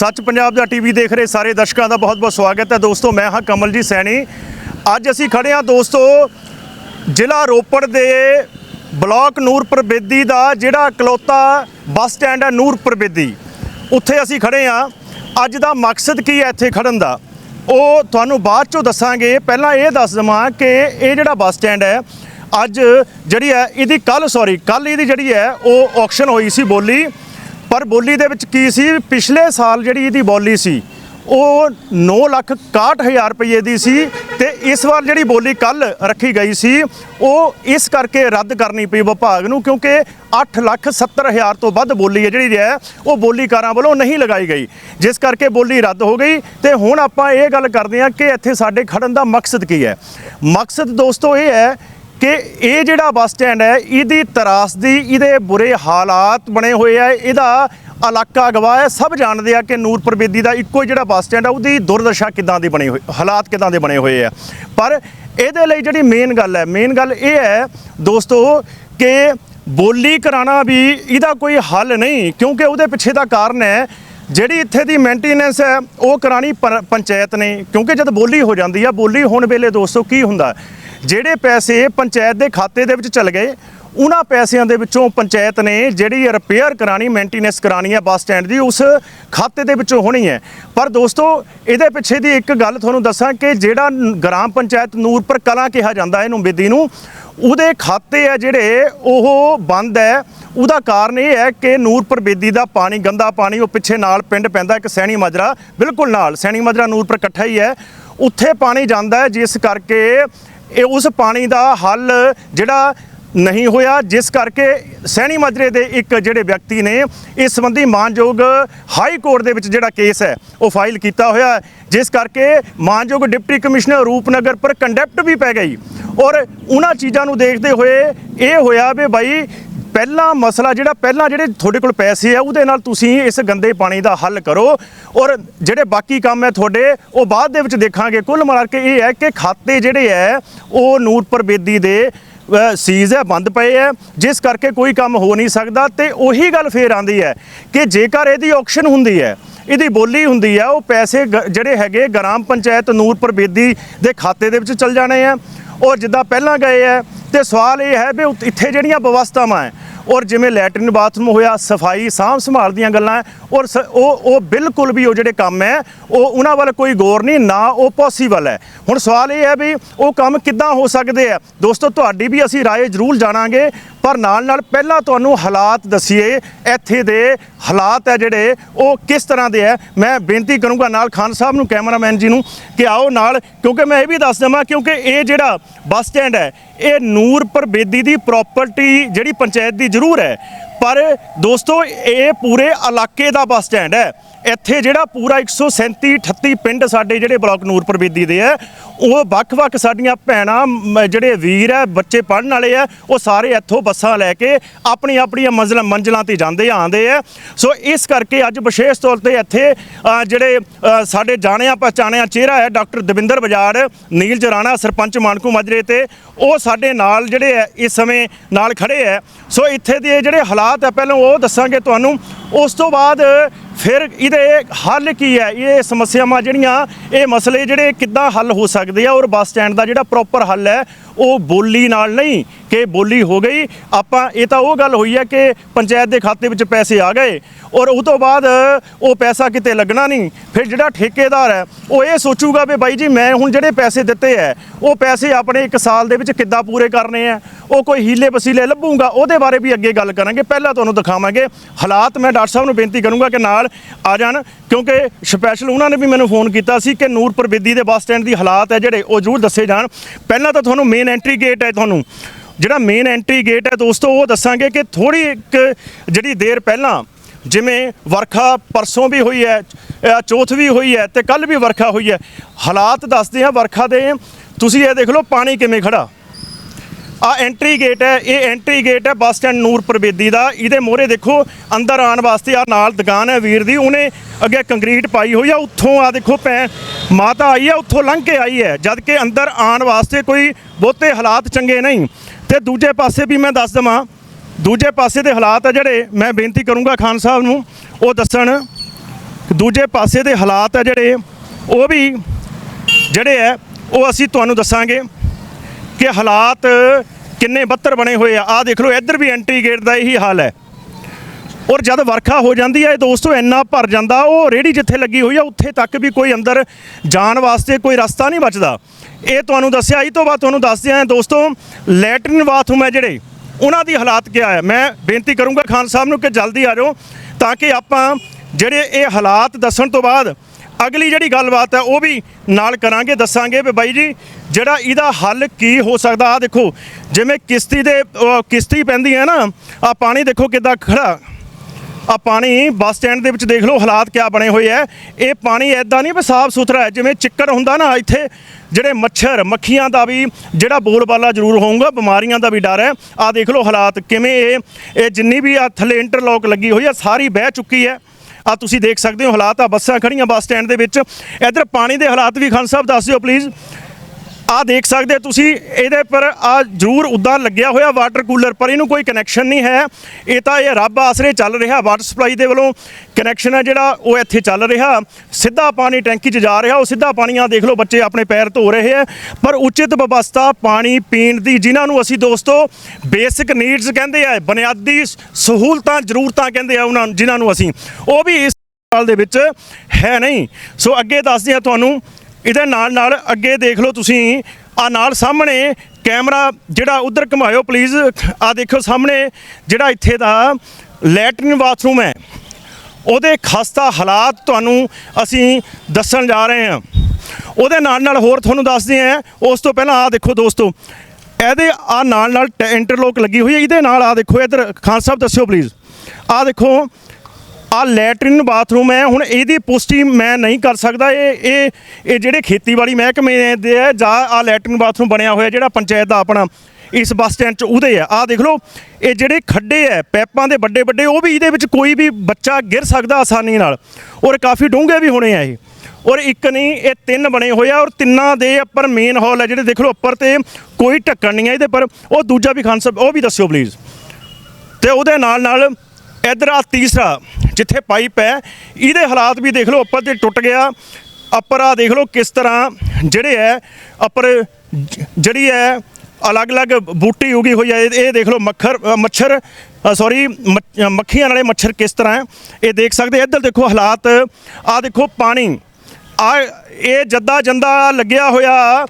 ਸੱਚ ਪੰਜਾਬ ਦਾ ਟੀਵੀ ਦੇਖ ਰਹੇ ਸਾਰੇ ਦਰਸ਼ਕਾਂ ਦਾ ਬਹੁਤ-ਬਹੁਤ ਸਵਾਗਤ ਹੈ। ਦੋਸਤੋ, ਮੈਂ ਹਾਂ ਕਮਲਜੀਤ ਸੈਣੀ। ਅੱਜ ਅਸੀਂ ਖੜੇ ਹਾਂ ਦੋਸਤੋ, ਜ਼ਿਲ੍ਹਾ ਰੋਪੜ ਦੇ ਬਲਾਕ ਨੂਰਪੁਰ ਬੇਦੀ ਦਾ, ਜਿਹੜਾ ਇਕਲੌਤਾ ਬੱਸ ਸਟੈਂਡ ਹੈ ਨੂਰਪੁਰ ਬੇਦੀ। ਉੱਥੇ ਅਸੀਂ ਖੜੇ ਹਾਂ। ਅੱਜ ਦਾ ਮਕਸਦ ਕੀ ਹੈ ਇੱਥੇ ਖੜਨ ਦਾ? ਉਹ ਤੁਹਾਨੂੰ ਬਾਅਦ ਚੋਂ ਦੱਸਾਂਗੇ। ਪਹਿਲਾਂ ਇਹ ਦੱਸ ਦਵਾਂ ਕਿ ਇਹ ਜਿਹੜਾ ਬੱਸ ਸਟੈਂਡ ਹੈ, ਅੱਜ ਜਿਹੜੀ ਹੈ, ਇਹਦੀ ਕੱਲ ਸੌਰੀ ਕੱਲ ਇਹਦੀ ਜਿਹੜੀ ਹੈ, ਉਹ ਆਕਸ਼ਨ ਹੋਈ ਸੀ ਬੋਲੀ। ਪਰ ਬੋਲੀ ਦੇ ਵਿੱਚ ਕੀ ਸੀ? ਪਿਛਲੇ ਸਾਲ ਜਿਹੜੀ ਇਹਦੀ ਬੋਲੀ ਸੀ, ਉਹ 9 ਲੱਖ 61000 ਰੁਪਏ ਦੀ ਸੀ ਤੇ ਇਸ ਵਾਰ ਜਿਹੜੀ ਬੋਲੀ ਕੱਲ ਰੱਖੀ ਗਈ ਸੀ, ਉਹ ਇਸ ਕਰਕੇ ਰੱਦ ਕਰਨੀ ਪਈ ਵਿਭਾਗ ਨੂੰ ਕਿਉਂਕਿ 8 ਲੱਖ 70000 ਤੋਂ ਵੱਧ ਬੋਲੀ ਹੈ ਜਿਹੜੀ ਹੈ, ਉਹ ਬੋਲੀਕਾਰਾਂ ਵੱਲੋਂ ਨਹੀਂ ਲਗਾਈ ਗਈ। ਜਿਸ ਕਰਕੇ ਬੋਲੀ ਰੱਦ ਹੋ ਗਈ ਤੇ ਹੁਣ ਆਪਾਂ ਇਹ ਗੱਲ ਕਰਦੇ ਹਾਂ ਕਿ ਇੱਥੇ ਸਾਡੇ ਖੜਨ ਦਾ ਮਕਸਦ ਕੀ ਹੈ? ਮਕਸਦ ਦੋਸਤੋ ਇਹ ਹੈ ਕਿ ਇਹ ਜਿਹੜਾ ਬੱਸ ਸਟੈਂਡ ਹੈ, ਇਹਦੀ ਤਰਾਸਦੀ ਇਹਦੇ ਬੁਰੇ ਹਾਲਾਤ ਬਣੇ ਹੋਏ ਆ। ਇਹਦਾ ਇਲਾਕਾ ਗਵਾਹ ਹੈ। ਸਭ ਜਾਣਦੇ ਆ ਕਿ ਨੂਰਪੁਰ ਬੇਦੀ ਦਾ ਇੱਕੋ ਹੀ ਜਿਹੜਾ ਬੱਸ ਸਟੈਂਡ ਹੈ ਉਹਦੀ ਦੁਰਦਸ਼ਾ ਕਿਦਾਂ ਦੀ ਬਣੀ ਹੋਈ ਹਾਲਾਤ ਕਿਦਾਂ ਦੇ ਬਣੇ ਹੋਏ ਆ। ਪਰ ਇਹਦੇ ਲਈ ਜਿਹੜੀ ਮੇਨ ਗੱਲ ਹੈ ਮੇਨ ਗੱਲ ਇਹ ਹੈ, ਦੋਸਤੋ, ਕਿ ਬੋਲੀ ਕਰਾਣਾ ਵੀ ਇਹਦਾ ਕੋਈ ਹੱਲ ਨਹੀਂ, ਕਿਉਂਕਿ ਉਹਦੇ ਪਿੱਛੇ ਦਾ ਕਾਰਨ ਹੈ, ਜਿਹੜੀ ਇੱਥੇ ਦੀ ਮੇਨਟੇਨੈਂਸ ਹੈ, ਉਹ ਕਰਾਣੀ ਪਰ- ਪੰਚਾਇਤ ਨੇ। ਕਿਉਂਕਿ ਜਦ ਬੋਲੀ ਹੋ ਜਾਂਦੀ ਆ, ਬੋਲੀ ਹੋਣ ਵੇਲੇ ਦੋਸਤੋ ਕੀ ਹੁੰਦਾ? ਜਿਹੜੇ ਪੈਸੇ ਪੰਚਾਇਤ ਦੇ ਖਾਤੇ ਦੇ ਵਿੱਚ ਚਲ ਗਏ, ਉਹਨਾਂ ਪੈਸਿਆਂ ਦੇ ਵਿੱਚੋਂ ਪੰਚਾਇਤ ਨੇ ਜਿਹੜੀ ਰਿਪੇਅਰ ਕਰਾਣੀ ਮੇਨਟੇਨੈਂਸ ਕਰਾਣੀ ਹੈ ਬੱਸ ਸਟੈਂਡ ਦੀ, ਉਸ ਖਾਤੇ ਦੇ ਵਿੱਚੋਂ ਹੋਣੀ ਹੈ। ਪਰ ਦੋਸਤੋ, ਇਹਦੇ ਪਿੱਛੇ ਦੀ ਇੱਕ ਗੱਲ ਤੁਹਾਨੂੰ ਦੱਸਾਂ ਕਿ ਜਿਹੜਾ ਗ੍ਰਾਮ ਪੰਚਾਇਤ ਨੂਰਪੁਰ ਕਲਾਂ ਕਿਹਾ ਜਾਂਦਾ ਇਹਨੂੰ ਬੇਦੀ ਨੂੰ, ਉਹਦੇ ਖਾਤੇ ਆ ਜਿਹੜੇ ਉਹ ਬੰਦ ਹੈ। ਉਹਦਾ ਕਾਰਨ ਇਹ ਹੈ ਕਿ ਨੂਰਪੁਰ ਬੇਦੀ ਦਾ ਪਾਣੀ, ਗੰਦਾ ਪਾਣੀ, ਉਹ ਪਿੱਛੇ ਨਾਲ ਪਿੰਡ ਪੈਂਦਾ, ਇੱਕ ਸੈਣੀ ਮਾਜਰਾ, ਬਿਲਕੁਲ ਨਾਲ, ਸੈਣੀ ਮਾਜਰਾ ਨੂਰਪੁਰ ਇਕੱਠਾ ਹੀ ਹੈ। ਉੱਥੇ ਪਾਣੀ ਜਾਂਦਾ ਹੈ, ਜਿਸ ਕਰਕੇ ਇਹ ਉਸ ਪਾਣੀ ਦਾ ਹੱਲ ਜਿਹੜਾ ਨਹੀਂ ਹੋਇਆ, ਜਿਸ ਕਰਕੇ ਸੈਣੀ ਮਾਜਰੇ ਦੇ ਇੱਕ ਜਿਹੜੇ ਵਿਅਕਤੀ ਨੇ, ਇਸ ਸੰਬੰਧੀ ਮਾਨਯੋਗ ਹਾਈ ਕੋਰਟ ਦੇ ਵਿੱਚ ਜਿਹੜਾ ਕੇਸ ਹੈ, ਉਹ ਫਾਈਲ ਕੀਤਾ ਹੋਇਆ ਜਿਸ ਕਰਕੇ ਮਾਨਯੋਗ ਡਿਪਟੀ ਕਮਿਸ਼ਨਰ ਰੂਪਨਗਰ ਪਰ ਕੰਡੈਪਟ ਵੀ ਪੈ ਗਈ। ਔਰ ਉਹਨਾਂ ਚੀਜ਼ਾਂ ਨੂੰ ਦੇਖਦੇ ਹੋਏ ਇਹ ਹੋਇਆ ਵੀ ਬਾਈ ਪਹਿਲਾ ਮਸਲਾ ਜਿਹੜਾ, ਪਹਿਲਾਂ ਜਿਹੜੇ ਤੁਹਾਡੇ ਕੋਲ ਪੈਸੇ ਆ, ਉਹਦੇ ਨਾਲ ਤੁਸੀਂ ਇਸ ਗੰਦੇ ਪਾਣੀ ਦਾ ਹੱਲ ਕਰੋ। ਔਰ ਜਿਹੜੇ ਬਾਕੀ ਕੰਮ ਹੈ ਤੁਹਾਡੇ, ਉਹ ਬਾਅਦ ਦੇ ਵਿੱਚ ਦੇਖਾਂਗੇ। ਕੁੱਲ ਮਿਲਾ ਕੇ ਇਹ ਹੈ ਕਿ ਖਾਤੇ ਜਿਹੜੇ ਹੈ, ਉਹ ਨੂਰਪੁਰ ਬੇਦੀ ਦੇ ਸੀਜ਼ ਹੈ, ਬੰਦ ਪਏ ਹੈ। ਜਿਸ ਕਰਕੇ ਕੋਈ ਕੰਮ ਹੋ ਨਹੀਂ ਸਕਦਾ ਤੇ ਉਹੀ ਗੱਲ ਫੇਰ ਆਂਦੀ ਹੈ ਕਿ ਜੇਕਰ ਇਹਦੀ ਆਕਸ਼ਨ ਹੁੰਦੀ ਹੈ, ਇਹਦੀ ਬੋਲੀ ਹੁੰਦੀ ਹੈ, ਉਹ ਪੈਸੇ ਗ- ਜਿਹੜੇ ਹੈਗੇ ਗ੍ਰਾਮ ਪੰਚਾਇਤ ਨੂਰਪੁਰ ਬੇਦੀ ਦੇ ਖਾਤੇ ਦੇ ਵਿੱਚ ਚਲ ਜਾਣੇ ਆ। ਔਰ ਜਿੱਦਾਂ ਪਹਿਲਾਂ ਗਏ ਹੈ ਤੇ ਸਵਾਲ ਇਹ ਹੈ ਵੀ ਇੱਥੇ ਜਿਹੜੀਆਂ ਵਿਵਸਥਾਵਾਂ ਹੈ, ਔਰ ਜਿਵੇਂ ਲੈਟਰਨ ਬਾਥਰੂਮ ਹੋਇਆ, ਸਫ਼ਾਈ, ਸਾਂਭ ਸੰਭਾਲ ਦੀਆਂ ਗੱਲਾਂ ਔਰ ਸ- ਉਹ ਉਹ ਬਿਲਕੁਲ ਵੀ ਉਹ ਜਿਹੜੇ ਕੰਮ ਹੈ, ਉਹ ਉਹਨਾਂ ਵੱਲ ਕੋਈ ਗੌਰ ਨਹੀਂ, ਨਾ ਉਹ ਪੋਸੀਬਲ ਹੈ। ਹੁਣ ਸਵਾਲ ਇਹ ਹੈ ਵੀ ਉਹ ਕੰਮ ਕਿੱਦਾਂ ਹੋ ਸਕਦੇ ਆ ਦੋਸਤੋ, ਤੁਹਾਡੀ ਵੀ ਅਸੀਂ ਰਾਏ ਜ਼ਰੂਰ ਜਾਣਾਂਗੇ। ਪਰ ਨਾਲ ਨਾਲ ਪਹਿਲਾਂ ਤੁਹਾਨੂੰ ਹਾਲਾਤ ਦਸੀਏ, ਇੱਥੇ ਦੇ ਹਾਲਾਤ ਹੈ ਜਿਹੜੇ, ਉਹ ਕਿਸ ਤਰ੍ਹਾਂ ਦੇ ਹੈ ਮੈਂ ਬੇਨਤੀ ਕਰੂੰਗਾ ਨਾਲ ਖਾਨ ਸਾਹਿਬ ਨੂੰ, ਕੈਮਰਾਮੈਨ ਜੀ ਨੂੰ, ਕਿ ਆਓ ਨਾਲ, ਕਿਉਂਕਿ ਮੈਂ ਇਹ ਵੀ ਦੱਸ ਦੇਵਾਂ, ਕਿਉਂਕਿ ਇਹ ਜਿਹੜਾ ਬੱਸ ਸਟੈਂਡ ਹੈ, ਇਹ ਨੂਰਪੁਰ ਬੇਦੀ ਦੀ ਪ੍ਰਾਪਰਟੀ ਜਿਹੜੀ ਪੰਚਾਇਤ ਦੀ ਜ਼ਰੂਰ ਹੈ। ਪਰ ਦੋਸਤੋ, ਇਹ ਪੂਰੇ ਇਲਾਕੇ ਦਾ ਬੱਸ ਸਟੈਂਡ ਹੈ। ਇੱਥੇ ਜਿਹੜਾ ਪੂਰਾ 137 38 ਪਿੰਡ ਸਾਡੇ ਜਿਹੜੇ ਬਲਾਕ ਨੂਰਪੁਰ ਬੇਦੀ ਦੇ ਹੈ ਉਹ ਵੱਖ-ਵੱਖ ਸਾਡੀਆਂ ਭੈਣਾਂ, ਮ- ਜਿਹੜੇ ਵੀਰ ਹੈ ਬੱਚੇ ਪੜ੍ਹਨ ਵਾਲੇ ਆ, ਉਹ ਸਾਰੇ ਇੱਥੋਂ ਬੱਸਾਂ ਲੈ ਕੇ ਆਪਣੀ ਆਪਣੀਆਂ ਮੰਜ਼ਲਾਂ ਮੰਜ਼ਲਾਂ ਤੇ ਜਾਂਦੇ ਆਉਂਦੇ ਆ। ਸੋ ਇਸ ਕਰਕੇ ਅੱਜ ਵਿਸ਼ੇਸ਼ ਤੌਰ ਤੇ ਇੱਥੇ ਜਿਹੜੇ ਸਾਡੇ ਜਾਣਿਆ ਪਛਾਣਿਆ ਚਿਹਰਾ ਹੈ ਡਾਕਟਰ ਦਵਿੰਦਰ ਬਜਾੜ ਨੀਲ ਜਰਾਣਾ ਸਰਪੰਚ ਮਾਨਕੂ ਮਾਜਰੇ ਤੇ, ਉਹ ਸਾਡੇ ਨਾਲ ਜਿਹੜੇ ਹੈ ਇਸ ਸਮੇਂ ਨਾਲ ਖੜੇ ਹੈ ਸੋ ਇੱਥੇ ਦੇ ਜਿਹੜੇ ਹਾਲਾਤ ਹੈ ਪਹਿਲਾਂ ਉਹ ਦੱਸਾਂਗੇ ਤੁਹਾਨੂੰ। ਉਸ ਤੋਂ ਬਾਅਦ ਫਿਰ ਇਹਦੇ ਹੱਲ ਕੀ ਹੈ? ਇਹ ਸਮੱਸਿਆਵਾਂ ਜਿਹੜੀਆਂ, ਇਹ ਮਸਲੇ ਜਿਹੜੇ ਕਿੱਦਾਂ ਹੱਲ ਹੋ ਸਕਦੇ ਆ ਔਰ ਬੱਸ ਸਟੈਂਡ ਦਾ ਜਿਹੜਾ ਪ੍ਰੋਪਰ ਹੱਲ ਹੈ ਉਹ ਬੋਲੀ ਨਾਲ ਨਹੀਂ ਕਿ ਬੋਲੀ ਹੋ ਗਈ। ਆਪਾਂ, ਇਹ ਤਾਂ ਉਹ ਗੱਲ ਹੋਈ ਹੈ ਕਿ ਪੰਚਾਇਤ ਦੇ ਖਾਤੇ ਵਿੱਚ ਪੈਸੇ ਆ ਗਏ ਔਰ ਉਹ ਤੋਂ ਬਾਅਦ ਉਹ ਪੈਸਾ ਕਿਤੇ ਲੱਗਣਾ ਨਹੀਂ। ਫਿਰ ਜਿਹੜਾ ਠੇਕੇਦਾਰ ਹੈ, ਉਹ ਇਹ ਸੋਚੂਗਾ ਵੀ ਬਾਈ ਜੀ, ਮੈਂ ਹੁਣ ਜਿਹੜੇ ਪੈਸੇ ਦਿੱਤੇ ਹੈ, ਉਹ ਪੈਸੇ ਆਪਣੇ ਇੱਕ ਸਾਲ ਦੇ ਵਿੱਚ ਕਿੱਦਾਂ ਪੂਰੇ ਕਰਨੇ ਆ ਉਹ ਕੋਈ ਹੀਲੇ ਵਸੀਲੇ ਲੱਭੂਗਾ? ਉਹਦੇ ਬਾਰੇ ਵੀ ਅੱਗੇ ਗੱਲ ਕਰਾਂਗੇ। ਪਹਿਲਾਂ ਤੁਹਾਨੂੰ ਦਿਖਾਵਾਂਗੇ। ਹਾਲਾਤ ਮੈਂ ਡਾਕਟਰ ਸਾਹਿਬ ਨੂੰ ਬੇਨਤੀ ਕਰੂੰਗਾ ਕਿ ਨਾਲ ਆ ਜਾਣ। ਕਿਉਂਕਿ ਸਪੈਸ਼ਲ ਉਹਨਾਂ ਨੇ ਵੀ ਮੈਨੂੰ ਫੋਨ ਕੀਤਾ ਸੀ ਕਿ ਨੂਰਪੁਰ ਬੇਦੀ ਦੇ ਬੱਸ ਸਟੈਂਡ ਦੀ ਹਾਲਾਤ ਹੈ ਜਿਹੜੇ ਉਹ ਜ਼ਰੂਰ ਦੱਸੇ ਜਾਣ। ਪਹਿਲਾਂ ਤਾਂ ਤੁਹਾਨੂੰ ਮੇਨ ਐਂਟਰੀ ਗੇਟ ਹੈ ਤੁਹਾਨੂੰ। ਜਿਹੜਾ ਮੇਨ ਐਂਟਰੀ ਗੇਟ ਹੈ ਦੋਸਤੋ ਉਹ ਦੱਸਾਂਗੇ ਕਿ ਥੋੜੀ ਇੱਕ ਜਿਹੜੀ ਦੇਰ ਪਹਿਲਾਂ ਜਿਵੇਂ ਵਰਖਾ ਪਰਸੋਂ ਵੀ ਹੋਈ ਹੈ ਚੌਥ ਵੀ ਹੋਈ ਹੈ ਤੇ ਕੱਲ ਵੀ ਵਰਖਾ ਹੋਈ ਹੈ। ਹਾਲਾਤ ਦੱਸਦੇ ਆ ਵਰਖਾ ਦੇ। ਤੁਸੀਂ ਇਹ ਦੇਖ ਲਓ, ਪਾਣੀ ਕਿਵੇਂ ਖੜਾ ਆ ਐਂਟਰੀ ਗੇਟ ਹੈ, ਇਹ ਐਂਟਰੀ ਗੇਟ ਹੈ ਬੱਸ ਸਟੈਂਡ ਨੂਰਪੁਰ ਬੇਦੀ ਦਾ। ਇਹਦੇ ਮੋਹਰੇ ਦੇਖੋ, ਅੰਦਰ ਆਉਣ ਵਾਸਤੇ ਆ ਨਾਲ ਦੁਕਾਨ ਹੈ ਵੀਰ ਦੀ। ਉਹਨੇ ਅੱਗੇ ਕੰਕਰੀਟ ਪਾਈ ਹੋਈ ਆ, ਉੱਥੋਂ ਆ ਦੇਖੋ ਭੈਣ, ਮਾਤਾ ਆਈ ਹੈ ਉੱਥੋਂ ਲੰਘ ਕੇ ਆਈ ਹੈ। ਜਦ ਕਿ ਅੰਦਰ ਆਉਣ ਵਾਸਤੇ ਕੋਈ ਬਹੁਤੇ ਹਾਲਾਤ ਚੰਗੇ ਨਹੀਂ। ਤੇ ਦੂਜੇ ਪਾਸੇ ਵੀ ਮੈਂ ਦੱਸ ਦਵਾਂ, ਦੂਜੇ ਪਾਸੇ ਦੇ ਹਾਲਾਤ ਆ ਜਿਹੜੇ, ਮੈਂ ਬੇਨਤੀ ਕਰੂੰਗਾ ਖਾਨ ਸਾਹਿਬ ਨੂੰ, ਉਹ ਦੱਸਣ। ਦੂਜੇ ਪਾਸੇ ਦੇ ਹਾਲਾਤ ਆ ਜਿਹੜੇ, ਉਹ ਵੀ ਜਿਹੜੇ ਹੈ, ਉਹ ਅਸੀਂ ਤੁਹਾਨੂੰ ਦੱਸਾਂਗੇ। ਕਿ ਹਾਲਾਤ ਕਿੰਨੇ ਬੱਤਰ ਬਣੇ ਹੋਏ ਆ। ਆ ਦੇਖ ਲਓ, ਇੱਧਰ ਵੀ ਐਂਟਰੀ ਗੇਟ ਦਾ ਇਹੀ ਹਾਲ ਹੈ। ਔਰ ਜਦ ਵਰਖਾ ਹੋ ਜਾਂਦੀ ਹੈ ਦੋਸਤੋ ਇੰਨਾ ਭਰ ਜਾਂਦਾ, ਉਹ ਰੇੜੀ ਜਿੱਥੇ ਲੱਗੀ ਹੋਈ ਆ, ਉੱਥੇ ਤੱਕ ਵੀ ਕੋਈ ਅੰਦਰ ਜਾਣ ਵਾਸਤੇ ਕੋਈ ਰਸਤਾ ਨਹੀਂ ਬਚਦਾ। ਇਹ ਤੁਹਾਨੂੰ ਦੱਸਿਆ ਇਹ ਤੋਂ ਬਾਅਦ ਤੁਹਾਨੂੰ ਦੱਸਦੇ ਆਂ ਦੋਸਤੋ ਲੈਟਰਨ ਬਾਥਰੂਮ ਹੈ ਜਿਹੜੇ, ਉਹਨਾਂ ਦੀ ਹਾਲਾਤ ਕੀ ਹੈ? ਮੈਂ ਬੇਨਤੀ ਕਰੂੰਗਾ ਖਾਨ ਸਾਹਿਬ ਨੂੰ ਕਿ ਜਲਦੀ ਆ ਜਾਓ, ਤਾਂ ਕਿ ਆਪਾਂ ਜਿਹੜੇ ਇਹ ਹਾਲਾਤ ਦੱਸਣ ਤੋਂ ਬਾਅਦ ਅਗਲੀ ਜਿਹੜੀ ਗੱਲਬਾਤ ਹੈ ਉਹ ਵੀ ਨਾਲ ਕਰਾਂਗੇ, ਦੱਸਾਂਗੇ ਵੀ ਬਾਈ ਜੀ, ਜਿਹੜਾ ਇਹਦਾ ਹੱਲ ਕੀ ਹੋ ਸਕਦਾ ਆ ਦੇਖੋ, ਜਿਵੇਂ ਕਿਸ਼ਤੀ ਦੇ ਕਿਸ਼ਤੀ ਪੈਂਦੀ ਹੈ ਨਾ ਆ ਪਾਣੀ ਦੇਖੋ ਕਿੱਦਾਂ ਖੜਾ। ਆ ਪਾਣੀ ਬੱਸ ਸਟੈਂਡ ਦੇ ਵਿੱਚ ਦੇਖ ਲਓ ਹਾਲਾਤ ਕਿਆ ਬਣੇ ਹੋਏ ਐ ਇਹ ਪਾਣੀ ਐਦਾਂ ਨਹੀਂ ਵੀ ਸਾਫ਼ ਸੁਥਰਾ ਹੈ, ਜਿਵੇਂ ਚਿੱਕੜ ਹੁੰਦਾ ਨਾ, ਇੱਥੇ ਜਿਹੜੇ ਮੱਛਰ, ਮੱਖੀਆਂ ਦਾ ਵੀ ਜਿਹੜਾ ਬੋਲਬਾਲਾ ਜ਼ਰੂਰ ਹੋਊਗਾ, ਬਿਮਾਰੀਆਂ ਦਾ ਵੀ ਡਰ ਹੈ। ਆ ਦੇਖ ਲਓ ਹਾਲਾਤ ਕਿਵੇਂ ਇਹ ਇਹ ਜਿੰਨੀ ਵੀ ਆ ਥੱਲੇ ਇੰਟਰਲੌਕ ਲੱਗੀ ਹੋਈ ਆ ਸਾਰੀ ਬਹਿ ਚੁੱਕੀ ਹੈ। ਆ ਤੁਸੀਂ ਦੇਖ ਸਕਦੇ ਹੋ ਹਾਲਾਤ ਆ ਬੱਸਾਂ ਖੜੀਆਂ ਬੱਸ ਸਟੈਂਡ ਦੇ ਵਿੱਚ। ਇੱਧਰ ਪਾਣੀ ਦੇ ਹਾਲਾਤ ਵੀ, ਖਾਨ ਸਾਹਿਬ, ਦੱਸ ਦਿਓ ਪਲੀਜ਼ ਆ ਦੇਖ ਸਕਦੇ ਤੁਸੀਂ, ਇਹਦੇ ਪਰ ਆ ਜ਼ਰੂਰ ਉਦਾਂ ਲੱਗਿਆ ਹੋਇਆ ਵਾਟਰ ਕੂਲਰ ਪਰ ਇਹਨੂੰ ਕੋਈ ਕਨੈਕਸ਼ਨ ਨਹੀਂ ਹੈ। ਇਹ ਤਾਂ ਇਹ ਰੱਬ ਆਸਰੇ ਚੱਲ ਰਿਹਾ ਵਾਟਰ ਸਪਲਾਈ ਦੇ ਵੱਲੋਂ। ਕਨੈਕਸ਼ਨ ਹੈ ਜਿਹੜਾ, ਉਹ ਇੱਥੇ ਚੱਲ ਰਿਹਾ। ਸਿੱਧਾ ਪਾਣੀ ਟੈਂਕੀ 'ਚ ਜਾ ਰਿਹਾ, ਉਹ ਸਿੱਧਾ ਪਾਣੀ ਆ ਦੇਖ ਲਓ, ਬੱਚੇ ਆਪਣੇ ਪੈਰ ਧੋ ਰਹੇ ਹੈ। ਪਰ ਉਚਿਤ ਵਿਵਸਥਾ ਪਾਣੀ ਪੀਣ ਦੀ, ਜਿਨ੍ਹਾਂ ਨੂੰ ਅਸੀਂ ਦੋਸਤੋ ਬੇਸਿਕ ਨੀਡਸ ਕਹਿੰਦੇ ਆ, ਬੁਨਿਆਦੀ ਸਹੂਲਤਾਂ, ਜ਼ਰੂਰਤਾਂ ਕਹਿੰਦੇ ਆ ਉਹਨਾਂ ਜਿਨ੍ਹਾਂ ਨੂੰ ਅਸੀਂ, ਉਹ ਵੀ ਇਸ ਸਾਲ ਦੇ ਵਿੱਚ ਹੈ ਨਹੀਂ। ਸੋ ਅੱਗੇ ਦੱਸਦੇ ਆ ਤੁਹਾਨੂੰ ਇਹਦੇ ਨਾਲ ਨਾਲ ਅੱਗੇ ਦੇਖ ਲਓ ਤੁਸੀਂ ਆ ਨਾਲ ਸਾਹਮਣੇ ਕੈਮਰਾ ਜਿਹੜਾ ਉਧਰ ਘੁਮਾਇਓ ਪਲੀਜ਼ ਆ ਦੇਖੋ ਸਾਹਮਣੇ ਜਿਹੜਾ ਇੱਥੇ ਦਾ ਲੈਟਰਨ ਬਾਥਰੂਮ ਹੈ। ਉਹਦੇ ਖਸਤਾ ਹਾਲਾਤ ਤੁਹਾਨੂੰ ਅਸੀਂ ਦੱਸਣ ਜਾ ਰਹੇ ਹਾਂ। ਉਹਦੇ ਨਾਲ ਨਾਲ ਹੋਰ ਤੁਹਾਨੂੰ ਦੱਸਦੇ ਹਾਂ, ਉਸ ਤੋਂ ਪਹਿਲਾਂ ਆ ਦੇਖੋ ਦੋਸਤੋ, ਇਹਦੇ ਆ ਨਾਲ ਨਾਲ ਇੰਟਰਲੋਕ ਲੱਗੀ ਹੋਈ ਹੈ, ਇਹਦੇ ਨਾਲ ਆ ਦੇਖੋ ਇਧਰ ਖਾਨ ਸਾਹਿਬ ਦੱਸਿਓ ਪਲੀਜ਼ ਆ ਦੇਖੋ ਆ ਲੈਟਰਿਨ ਬਾਥਰੂਮ ਹੈ, ਹੁਣ ਇਹਦੀ ਪੁਸ਼ਟੀ ਮੈਂ ਨਹੀਂ ਕਰ ਸਕਦਾ। ਇਹ ਇਹ ਇਹ ਜਿਹੜੇ ਖੇਤੀਬਾੜੀ ਮਹਿਕਮੇ ਦੇ ਹੈ, ਜਾਂ ਆ ਲੈਟਰਿਨ ਬਾਥਰੂਮ ਬਣਿਆ ਹੋਇਆ ਜਿਹੜਾ ਪੰਚਾਇਤ ਦਾ ਆਪਣਾ, ਇਸ ਬੱਸ ਸਟੈਂਡ 'ਚ ਉਹਦੇ ਆ ਆ ਦੇਖ ਲਓ, ਇਹ ਜਿਹੜੇ ਖੱਡੇ ਆ ਪੈਪਾਂ ਦੇ ਵੱਡੇ ਵੱਡੇ ਉਹ ਵੀ ਇਹਦੇ ਵਿੱਚ ਕੋਈ ਵੀ ਬੱਚਾ ਗਿਰ ਸਕਦਾ ਆਸਾਨੀ ਨਾਲ। ਔਰ ਕਾਫੀ ਡੂੰਘੇ ਵੀ ਹੋਣੇ ਆ ਇਹ। ਔਰ ਇੱਕ ਨਹੀਂ, ਇਹ ਤਿੰਨ ਬਣੇ ਹੋਏ ਆ, ਔਰ ਤਿੰਨਾਂ ਦੇ ਉੱਪਰ ਮੇਨ ਹਾਲ ਹੈ, ਜਿਹੜੇ ਦੇਖ ਲਓ, ਉੱਪਰ ਤੇ ਕੋਈ ਢੱਕਣ ਨਹੀਂ ਹੈ ਇਹਦੇ ਪਰ। ਉਹ ਦੂਜਾ ਵੀ ਖਾਨ ਸਾਹਿਬ, ਉਹ ਵੀ ਦੱਸਿਓ ਪਲੀਜ਼ ਤੇ ਉਹਦੇ ਨਾਲ ਨਾਲ ਇਧਰ ਆ ਤੀਸਰਾ ਜਿੱਥੇ ਪਾਈਪ ਹੈ ਇਹਦੇ ਹਾਲਾਤ ਵੀ ਦੇਖ ਲਓ ਉੱਪਰ ਤੇ ਟੁੱਟ ਗਿਆ। ਉੱਪਰ ਆ ਦੇਖ ਲਓ ਕਿਸ ਤਰ੍ਹਾਂ ਜਿਹੜੇ ਹੈ ਉੱਪਰ ਜਿਹੜੀ ਹੈ ਅਲੱਗ-ਅਲੱਗ ਬੂਟੀ ਉਗੀ ਹੋਈ ਹੈ। ਇਹ ਦੇਖ ਲਓ ਮੱਖਰ ਅ, ਮੱਛਰ ਸੌਰੀ ਮੱਖੀਆਂ ਨਾਲੇ ਮੱਛਰ ਕਿਸ ਤਰ੍ਹਾਂ ਹੈ ਇਹ ਦੇਖ ਸਕਦੇ ਇੱਧਰ ਦੇਖੋ ਹਾਲਾਤ ਆ ਦੇਖੋ ਪਾਣੀ। ਆ ਇਹ ਜੱਦਾ ਜੰਦਾ ਲੱਗਿਆ ਹੋਇਆ